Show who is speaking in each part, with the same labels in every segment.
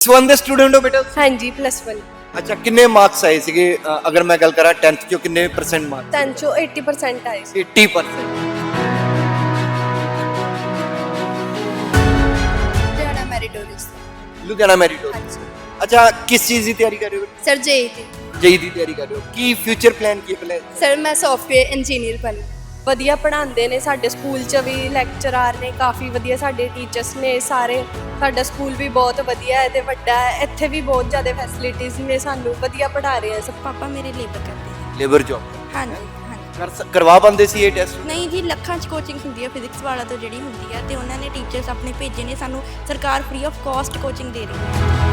Speaker 1: 1 ਦੇ ਸਟੂਡੈਂਟ ਹੋ ਬੇਟਾ
Speaker 2: ਹਾਂਜੀ ਪਲੱਸ 1
Speaker 1: ਅੱਛਾ ਕਿੰਨੇ ਮਾਰਕਸ ਆਏ ਸੀਗੇ ਅ, ਅਗਰ ਮੈਂ ਗੱਲ ਕਰਾਂ 10th ਚੋਂ ਕਿੰਨੇ ਪਰਸੈਂਟ ਮਾਰਕਸ
Speaker 2: ਤਾਂ ਚੋ 80% ਆਏ ਸੀ
Speaker 1: 80%
Speaker 3: ਲੁਧਿਆਣਾ ਮੈਰੀਟੋਰੀਅਸ
Speaker 1: ਲੁਧਿਆਣਾ ਮੈਰਿਟ
Speaker 3: ਹਾਂਜੀ
Speaker 1: ਅੱਛਾ ਕਿਸ ਚੀਜ਼ ਦੀ ਤਿਆਰੀ ਕਰ ਰਹੇ ਹੋ
Speaker 3: ਸਰ ਜੇਈ ਦੀ
Speaker 1: ਜੇਈ ਦੀ ਤਿਆਰੀ ਕਰ ਰਹੇ ਹੋ ਕੀ ਫਿਊਚਰ ਪਲਾਨ ਕੀ ਪਲਾਨ
Speaker 3: ਸਰ ਮੈਂ ਸੌਫਟਵੇਅਰ ਇੰਜੀਨੀਅਰ ਬਣ
Speaker 2: ਵਧੀਆ ਪੜ੍ਹਾਉਂਦੇ ਨੇ ਸਾਡੇ ਸਕੂਲ 'ਚ ਵੀ ਲੈਕਚਰਾਰ ਨੇ ਕਾਫੀ ਵਧੀਆ ਸਾਡੇ ਟੀਚਰਸ ਨੇ ਸਾਰੇ ਸਾਡਾ ਸਕੂਲ ਵੀ ਬਹੁਤ ਵਧੀਆ ਹੈ ਤੇ ਵੱਡਾ ਹੈ ਇੱਥੇ ਵੀ ਬਹੁਤ ਜ਼ਿਆਦਾ ਫੈਸਿਲਿਟੀਆਂ ਨੇ ਸਾਨੂੰ ਵਧੀਆ ਪੜ੍ਹਾ ਰਹੇ ਆ ਸਭ।
Speaker 3: ਪਾਪਾ ਮੇਰੇ ਲੇਬਰ ਕਰਦੇ
Speaker 1: ਲੇਬਰ ਜੌਬ
Speaker 3: ਹਾਂਜੀ ਹਾਂਜੀ।
Speaker 1: ਕਰ ਸ- ਕਰਵਾ ਪਾਉਂਦੇ ਸੀ ਇਹ ਟੈਸਟ
Speaker 3: ਨਹੀਂ ਜੀ ਲੱਖਾਂ ਚ ਕੋਚਿੰਗ ਹੁੰਦੀ ਹੈ ਫਿਜ਼ਿਕਸ ਵਾਲਾ ਤੋਂ ਜਿਹੜੀ ਹੁੰਦੀ ਹੈ ਤੇ ਉਹਨਾਂ ਨੇ ਟੀਚਰਸ ਆਪਣੇ ਭੇਜੇ ਨੇ ਸਾਨੂੰ ਸਰਕਾਰ ਫ੍ਰੀ ਆਫ ਕਾਸਟ ਕੋਚਿੰਗ ਦੇ ਰਹੀ ਹੈ।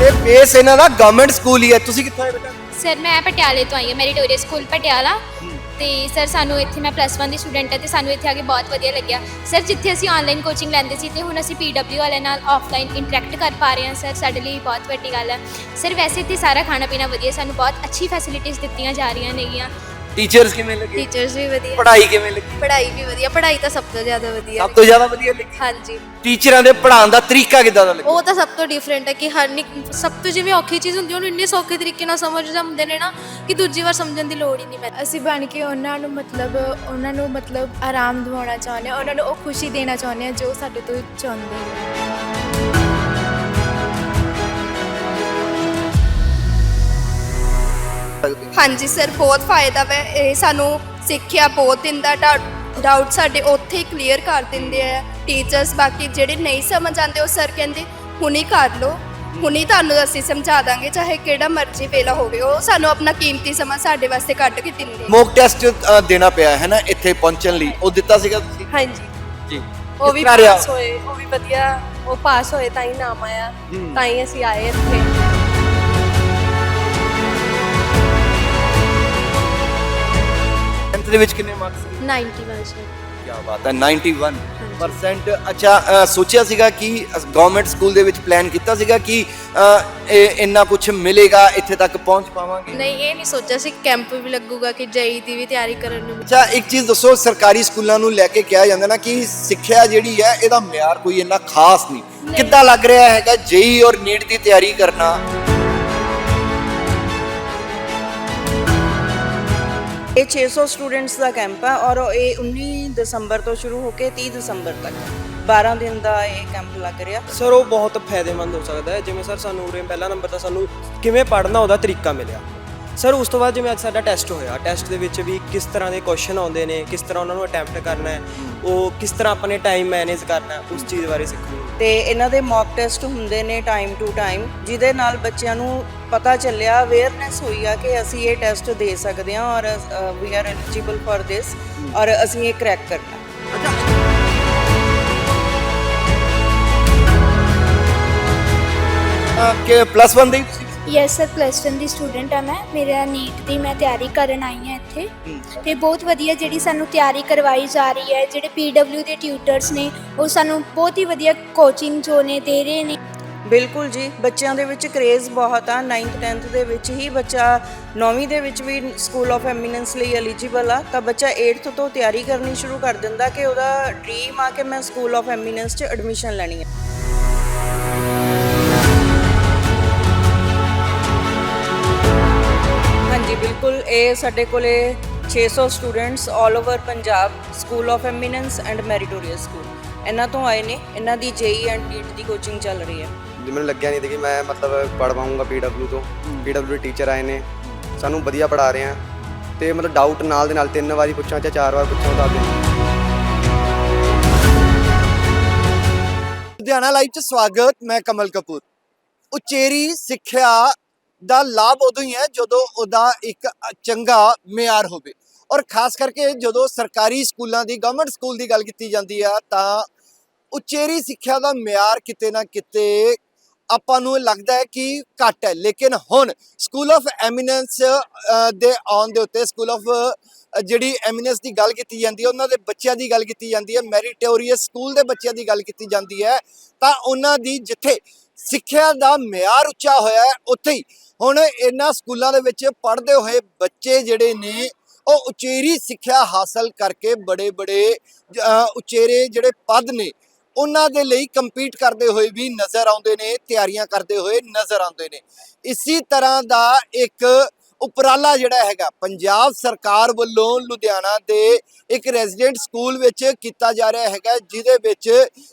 Speaker 1: ਤੇ ਬੇਸ ਇਹਨਾਂ ਦਾ ਗਵਰਨਮੈਂਟ ਸਕੂਲ ਹੀ ਹੈ। ਤੁਸੀਂ ਕਿੱਥੋਂ ਆਏ ਬੇਟਾ?
Speaker 4: ਸਰ ਮੈਂ ਪਟਿਆਲੇ ਤੋਂ ਆਈ ਹਾਂ। Meritorious School Patiala. ਤੇ ਸਰ ਸਾਨੂੰ ਇੱਥੇ ਮੈਂ ਪਲੱਸ 1 ਦੀ ਸਟੂਡੈਂਟ ਹਾਂ ਤੇ ਸਾਨੂੰ ਇੱਥੇ ਆ ਕੇ ਬਹੁਤ ਵਧੀਆ ਲੱਗਿਆ। ਸਰ ਜਿੱਥੇ ਅਸੀਂ ਆਨਲਾਈਨ ਕੋਚਿੰਗ ਲੈਂਦੇ ਸੀ ਤੇ ਹੁਣ ਅਸੀਂ ਪੀਡਬਲਿਊ ਵਾਲਿਆਂ ਨਾਲ ਆਫਲਾਈਨ ਇੰਟਰੈਕਟ ਕਰ ਪਾ ਰਹੇ ਹਾਂ। ਸਰ ਸਾਡੇ ਲਈ ਬਹੁਤ ਵੱਡੀ ਗੱਲ ਹੈ। ਸਰ ਵੈਸੇ ਇੱਥੇ ਸਾਰਾ ਖਾਣਾ ਪੀਣਾ ਵਧੀਆ ਸਾਨੂੰ ਬਹੁਤ ਅੱਛੀ ਫੈਸਿਲਿਟੀਆਂ ਦਿੱਤੀਆਂ ਜਾ ਰਹੀਆਂ ਨੇਗੀਆਂ।
Speaker 1: ਟੀਚਰਸ ਕਿਵੇਂ ਲੱਗੇ?
Speaker 2: ਟੀਚਰਸ ਵੀ ਵਧੀਆ।
Speaker 1: ਪੜ੍ਹਾਈ ਕਿਵੇਂ ਲੱਗੀ?
Speaker 2: ਪੜ੍ਹਾਈ ਵੀ ਵਧੀਆ। ਪੜ੍ਹਾਈ ਤਾਂ ਸਭ ਤੋਂ ਜ਼ਿਆਦਾ ਵਧੀਆ
Speaker 1: ਸਭ ਤੋਂ ਜ਼ਿਆਦਾ ਵਧੀਆ ਲੱਗੀ?
Speaker 2: ਹਾਂਜੀ।
Speaker 1: ਟੀਚਰਾਂ ਦੇ ਪੜ੍ਹਾਉਣ ਦਾ ਤਰੀਕਾ ਕਿੱਦਾਂ ਦਾ ਲੱਗਾ?
Speaker 2: ਉਹ ਤਾਂ ਸਭ ਤੋਂ ਡਿਫਰੈਂਟ ਹੈ ਕਿ ਹਰ ਨਿਕ ਸਭ ਤੋਂ ਜਿਵੇਂ ਔਖੀ ਚੀਜ਼ ਹੁੰਦੀ ਹੈ ਉਹਨੂੰ ਇੰਨੇ ਸੌਖੇ ਤਰੀਕੇ ਨਾਲ ਸਮਝ ਜਾਂਦੇ ਨੇ ਨਾ ਕਿ ਦੂਜੀ ਵਾਰ ਸਮਝਣ ਦੀ ਲੋੜ ਹੀ ਨਹੀਂ ਪੈਂਦੀ।
Speaker 5: ਅਸੀਂ ਬਣ ਕੇ ਉਹਨਾਂ ਨੂੰ ਮਤਲਬ ਉਹਨਾਂ ਨੂੰ ਮਤਲਬ ਆਰਾਮ ਦਿਵਾਉਣਾ ਚਾਹੁੰਦੇ ਹਾਂ ਉਹਨਾਂ ਨੂੰ ਉਹ ਖੁਸ਼ੀ ਦੇਣਾ ਚਾਹੁੰਦੇ ਹਾਂ ਜੋ ਸਾਡੇ ਤੋਂ ਚਾਹੁੰਦੇ ਨੇ।
Speaker 3: ਹਾਂਜੀ ਸਰ ਬਹੁਤ ਫਾਇਦਾ ਵਾ। ਇਹ ਸਾਨੂੰ ਸਿੱਖਿਆ ਬਹੁਤ ਦਿੰਦਾ ਡਾਊਟ ਸਾਡੇ ਉੱਥੇ ਹੀ ਕਲੀਅਰ ਕਰ ਦਿੰਦੇ ਆ ਟੀਚਰਸ। ਬਾਕੀ ਜਿਹੜੇ ਨਹੀਂ ਸਮਝ ਆਉਂਦੇ ਉਹ ਸਰ ਕਹਿੰਦੇ ਹੁਣੀ ਕਰ ਲਓ। ਹੁਣੀ ਤੁਹਾਨੂੰ ਅਸੀਂ ਸਮਝਾ ਦਾਂਗੇ ਚਾਹੇ ਕਿਹੜਾ ਮਰਜ਼ੀ ਵੇਲਾ ਹੋਵੇ। ਉਹ ਸਾਨੂੰ ਆਪਣਾ ਕੀਮਤੀ ਸਮਾਂ ਸਾਡੇ ਵਾਸਤੇ ਕੱਢ ਕੇ ਦਿੰਦੇ
Speaker 1: ਮੌਕ ਟੈਸਟ ਦੇਣਾ ਪਿਆ ਹੈ ਨਾ ਇੱਥੇ ਪਹੁੰਚਣ ਲਈ। ਉਹ ਦਿੱਤਾ ਸੀਗਾ ਤੁਸੀਂ?
Speaker 2: ਹਾਂਜੀ।
Speaker 1: ਜੀ।
Speaker 2: ਉਹ ਵੀ? ਪਾਸ ਹੋਏ ਉਹ ਵੀ ਵਧੀਆ। ਉਹ ਪਾਸ ਹੋਏ ਤਾਂ ਹੀ ਨਾਮ ਆਇਆ।
Speaker 1: ਹੂੰ।
Speaker 2: ਤਾਂ ਹੀ ਅਸੀਂ ਆਏ ਇੱਥੇ।
Speaker 1: Tenth ਦੇ ਵਿੱਚ ਕਿੰਨੇ ਮਾਰਕਸ ਸੀ?
Speaker 2: 91 ਸੀ
Speaker 1: ਕੀ ਬਾਤ ਹੈ 91% ਅੱਛਾ ਅ, ਸੋਚਿਆ ਸੀਗਾ ਕਿ ਗਵਰਨਮੈਂਟ ਸਕੂਲ ਦੇ ਵਿੱਚ ਪਲਾਨ ਕੀਤਾ ਸੀਗਾ ਕਿ ਅ, ਇਹ ਇੰਨਾ ਕੁਝ ਮਿਲੇਗਾ ਇੱਥੇ ਤੱਕ ਪਹੁੰਚ ਪਾਵਾਂਗੇ?
Speaker 2: ਨਹੀਂ ਇਹ ਨਹੀਂ ਸੋਚਿਆ ਸੀ ਕੈਂਪ ਵੀ ਲੱਗੂਗਾ ਕਿ ਜਈ ਦੀ ਵੀ ਤਿਆਰੀ ਕਰਨ ਨੂੰ।
Speaker 1: ਅੱਛਾ ਇੱਕ ਚੀਜ਼ ਦੱਸੋ ਸਰਕਾਰੀ ਸਕੂਲਾਂ ਨੂੰ ਲੈ ਕੇ ਕਿਹਾ ਜਾਂਦਾ ਨਾ ਕਿ ਸਿੱਖਿਆ ਜਿਹੜੀ ਹੈ ਇਹਦਾ ਮਿਆਰ ਕੋਈ ਇੰਨਾ ਖਾਸ ਨਹੀਂ। ਕਿੱਦਾਂ ਲੱਗ ਰਿਹਾ ਹੈਗਾ ਜੇਈ ਔਰ ਨੀਟ ਦੀ ਤਿਆਰੀ ਕਰਨਾ?
Speaker 6: ਇਹ 600 ਸਟੂਡੈਂਟਸ ਦਾ ਕੈਂਪ ਹੈ ਔਰ ਇਹ 19 ਦਸੰਬਰ ਤੋਂ ਸ਼ੁਰੂ ਹੋ ਕੇ 30 ਦਸੰਬਰ ਤੱਕ 12 ਦਿਨ ਦਾ ਇਹ ਕੈਂਪ ਲੱਗ ਰਿਹਾ।
Speaker 7: ਸਰ, ਉਹ ਬਹੁਤ ਫਾਇਦੇਮੰਦ ਹੋ ਸਕਦਾ ਹੈ। ਜਿਵੇਂ ਸਰ, ਸਾਨੂੰ ਉਰੇ ਪਹਿਲਾ ਨੰਬਰ ਤਾਂ ਸਾਨੂੰ ਕਿਵੇਂ ਪੜ੍ਹਨਾ, ਉਹਦਾ ਤਰੀਕਾ ਮਿਲਿਆ। ਸਰ ਉਸ ਤੋਂ ਬਾਅਦ ਜਿਵੇਂ ਅੱਜ ਸਾਡਾ ਟੈਸਟ ਹੋਇਆ ਟੈਸਟ ਦੇ ਵਿੱਚ ਵੀ ਕਿਸ ਤਰ੍ਹਾਂ ਦੇ ਕੁਐਸਚਨ ਆਉਂਦੇ ਨੇ ਕਿਸ ਤਰ੍ਹਾਂ ਉਹਨਾਂ ਨੂੰ ਅਟੈਂਪਟ ਕਰਨਾ ਹੈ ਉਹ ਕਿਸ ਤਰ੍ਹਾਂ ਆਪਣੇ ਟਾਈਮ ਮੈਨੇਜ ਕਰਨਾ ਹੈ ਉਸ ਚੀਜ਼ ਬਾਰੇ ਸਿੱਖਣ
Speaker 6: ਤੇ ਇਹਨਾਂ ਦੇ ਮੌਕ ਟੈਸਟ ਹੁੰਦੇ ਨੇ ਟਾਈਮ ਟੂ ਟਾਈਮ ਜਿਹਦੇ ਨਾਲ ਬੱਚਿਆਂ ਨੂੰ ਪਤਾ ਚੱਲਿਆ ਅਵੇਅਰਨੈਸ ਹੋਈ ਆ ਕਿ ਅਸੀਂ ਇਹ ਟੈਸਟ ਦੇ ਸਕਦੇ ਹਾਂ ਔਰ we are eligible for this ਔਰ ਅਸੀਂ ਇਹ ਕਰੈਕ ਕਰਨਾ
Speaker 1: ਕਿ ਪਲੱਸ 1 ਦੇ?
Speaker 8: ਯੈਸ ਸਰ ਪਲੱਸ 1 ਦੀ ਸਟੂਡੈਂਟ ਆ ਮੈਂ। ਮੇਰਾ ਨੀਟ ਦੀ ਮੈਂ ਤਿਆਰੀ ਕਰਨ ਆਈ ਹਾਂ ਇੱਥੇ। ਤੇ ਬਹੁਤ ਵਧੀਆ ਜਿਹੜੀ ਸਾਨੂੰ ਤਿਆਰੀ ਕਰਵਾਈ ਜਾ ਰਹੀ ਹੈ, ਜਿਹੜੇ ਪੀਡਬਲਿਊ ਦੇ ਟਿਊਟਰਸ ਨੇ, ਉਹ ਸਾਨੂੰ ਬਹੁਤ ਹੀ ਵਧੀਆ ਕੋਚਿੰਗ ਜੋ ਨੇ ਦੇ ਰਹੇ ਨੇ।
Speaker 6: ਬਿਲਕੁਲ ਜੀ, ਬੱਚਿਆਂ ਦੇ ਵਿੱਚ ਕਰੇਜ਼ ਬਹੁਤ ਆ। 9th 10th ਦੇ ਵਿੱਚ ਹੀ ਬੱਚਾ 9ਵੀਂ ਦੇ ਵਿੱਚ ਵੀ ਸਕੂਲ ਆਫ ਐਮੀਨੈਂਸ ਲਈ ਐਲੀਜੀਬਲ ਆ। ਤਾਂ ਬੱਚਾ 8th ਤੋਂ ਤਿਆਰੀ ਕਰਨੀ ਸ਼ੁਰੂ ਕਰ ਦਿੰਦਾ ਕਿ ਉਹਦਾ ਡ੍ਰੀਮ ਆ ਕਿ ਮੈਂ ਸਕੂਲ ਆਫ ਐਮੀਨੈਂਸ 'ਚ ਐਡਮਿਸ਼ਨ ਲੈਣੀ ਹੈ ਬਿਲਕੁਲ ਇਹ ਸਾਡੇ ਕੋਲੇ 600 students 올 over Punjab School of Eminence and Meritorious School ਇਹਨਾਂ ਤੋਂ ਆਏ ਨੇ ਇਹਨਾਂ ਦੀ ਜੇਈ ਐਂਡ ਨੀਟ ਦੀ ਕੋਚਿੰਗ ਚੱਲ ਰਹੀ ਹੈ।
Speaker 9: ਜੀ ਮੈਨੂੰ ਲੱਗਿਆ ਨਹੀਂ ਸੀ ਕਿ ਮੈਂ ਮਤਲਬ ਪੜ੍ਹ ਪਾਊਂਗਾ ਪੀਡਬਲਿਊ ਤੋਂ। ਪੀਡਬਲਿਊ ਟੀਚਰ ਆਏ ਨੇ ਸਾਨੂੰ ਵਧੀਆ ਪੜ੍ਹਾ ਰਹੇ ਆ। ਤੇ ਮਤਲਬ ਡਾਊਟ ਨਾਲ ਦੇ ਨਾਲ ਤਿੰਨ ਵਾਰੀ ਪੁੱਛਾਂ ਚਾਹੇ ਚਾਰ ਵਾਰ ਪੁੱਛਾਂ ਤਾਂ ਦੇ
Speaker 1: ਲੁਧਿਆਣਾ ਲਾਈਵ 'ਚ ਸਵਾਗਤ ਮੈਂ ਕਮਲ ਕਪੂਰ। ਉਚੇਰੀ ਸਿੱਖਿਆ ਦਾ ਲਾਭ ਉਦੋਂ ਹੀ ਹੈ ਜਦੋਂ ਉਹਦਾ ਇੱਕ ਚੰਗਾ ਮਿਆਰ ਹੋਵੇ। ਔਰ ਖਾਸ ਕਰਕੇ ਜਦੋਂ ਸਰਕਾਰੀ ਸਕੂਲਾਂ ਦੀ ਗਵਰਨਮੈਂਟ ਸਕੂਲ ਦੀ ਗੱਲ ਕੀਤੀ ਜਾਂਦੀ ਆ, ਤਾਂ ਉਚੇਰੀ ਸਿੱਖਿਆ ਦਾ ਮਿਆਰ ਕਿਤੇ ਨਾ ਕਿਤੇ ਆਪਾਂ ਨੂੰ ਲੱਗਦਾ ਹੈ ਕਿ ਘੱਟ ਹੈ। ਲੇਕਿਨ ਹੁਣ ਸਕੂਲ ਆਫ ਐਮੀਨੈਂਸ ਦੇ ਆਉਣ ਦੇ ਉੱਤੇ ਸਕੂਲ ਆਫ ਜਿਹੜੀ ਐਮੀਨੈਂਸ ਦੀ ਗੱਲ ਕੀਤੀ ਜਾਂਦੀ ਹੈ, ਉਹਨਾਂ ਦੇ ਬੱਚਿਆਂ ਦੀ ਗੱਲ ਕੀਤੀ ਜਾਂਦੀ ਹੈ ਮੈਰੀਟੋਰੀਅਸ ਸਕੂਲ ਦੇ ਬੱਚਿਆਂ ਦੀ ਗੱਲ ਕੀਤੀ ਜਾਂਦੀ ਹੈ, ਤਾਂ ਉਹਨਾਂ ਦੀ ਜਿੱਥੇ ਸਿੱਖਿਆ ਦਾ ਮਿਆਰ ਉੱਚਾ ਹੋਇਆ ਹੈ, ਉੱਥੇ ਹੀ ਹੁਣ ਇਹਨਾਂ ਸਕੂਲਾਂ ਦੇ ਵਿੱਚ ਪੜ੍ਹਦੇ ਹੋਏ ਬੱਚੇ ਜਿਹੜੇ ਨੇ, ਉਹ ਉਚੇਰੀ ਸਿੱਖਿਆ ਹਾਸਲ ਕਰਕੇ ਬੜੇ ਬੜੇ ਉਚੇਰੇ ਜਿਹੜੇ ਪਦ ਨੇ, ਉਹਨਾਂ ਦੇ ਲਈ ਕੰਪੀਟ ਕਰਦੇ ਹੋਏ ਵੀ ਨਜ਼ਰ ਆਉਂਦੇ ਨੇ, ਤਿਆਰੀਆਂ ਕਰਦੇ ਹੋਏ ਨਜ਼ਰ ਆਉਂਦੇ ਨੇ। ਇਸੇ ਤਰ੍ਹਾਂ ਦਾ ਇੱਕ ਉਪਰਾਲਾ ਜਿਹੜਾ ਹੈਗਾ, ਪੰਜਾਬ ਸਰਕਾਰ ਵੱਲੋਂ ਲੁਧਿਆਣਾ ਦੇ ਇੱਕ ਰੈਜ਼ੀਡੈਂਟ ਸਕੂਲ ਵਿੱਚ ਕੀਤਾ ਜਾ ਰਿਹਾ ਹੈਗਾ, ਜਿਹਦੇ ਵਿੱਚ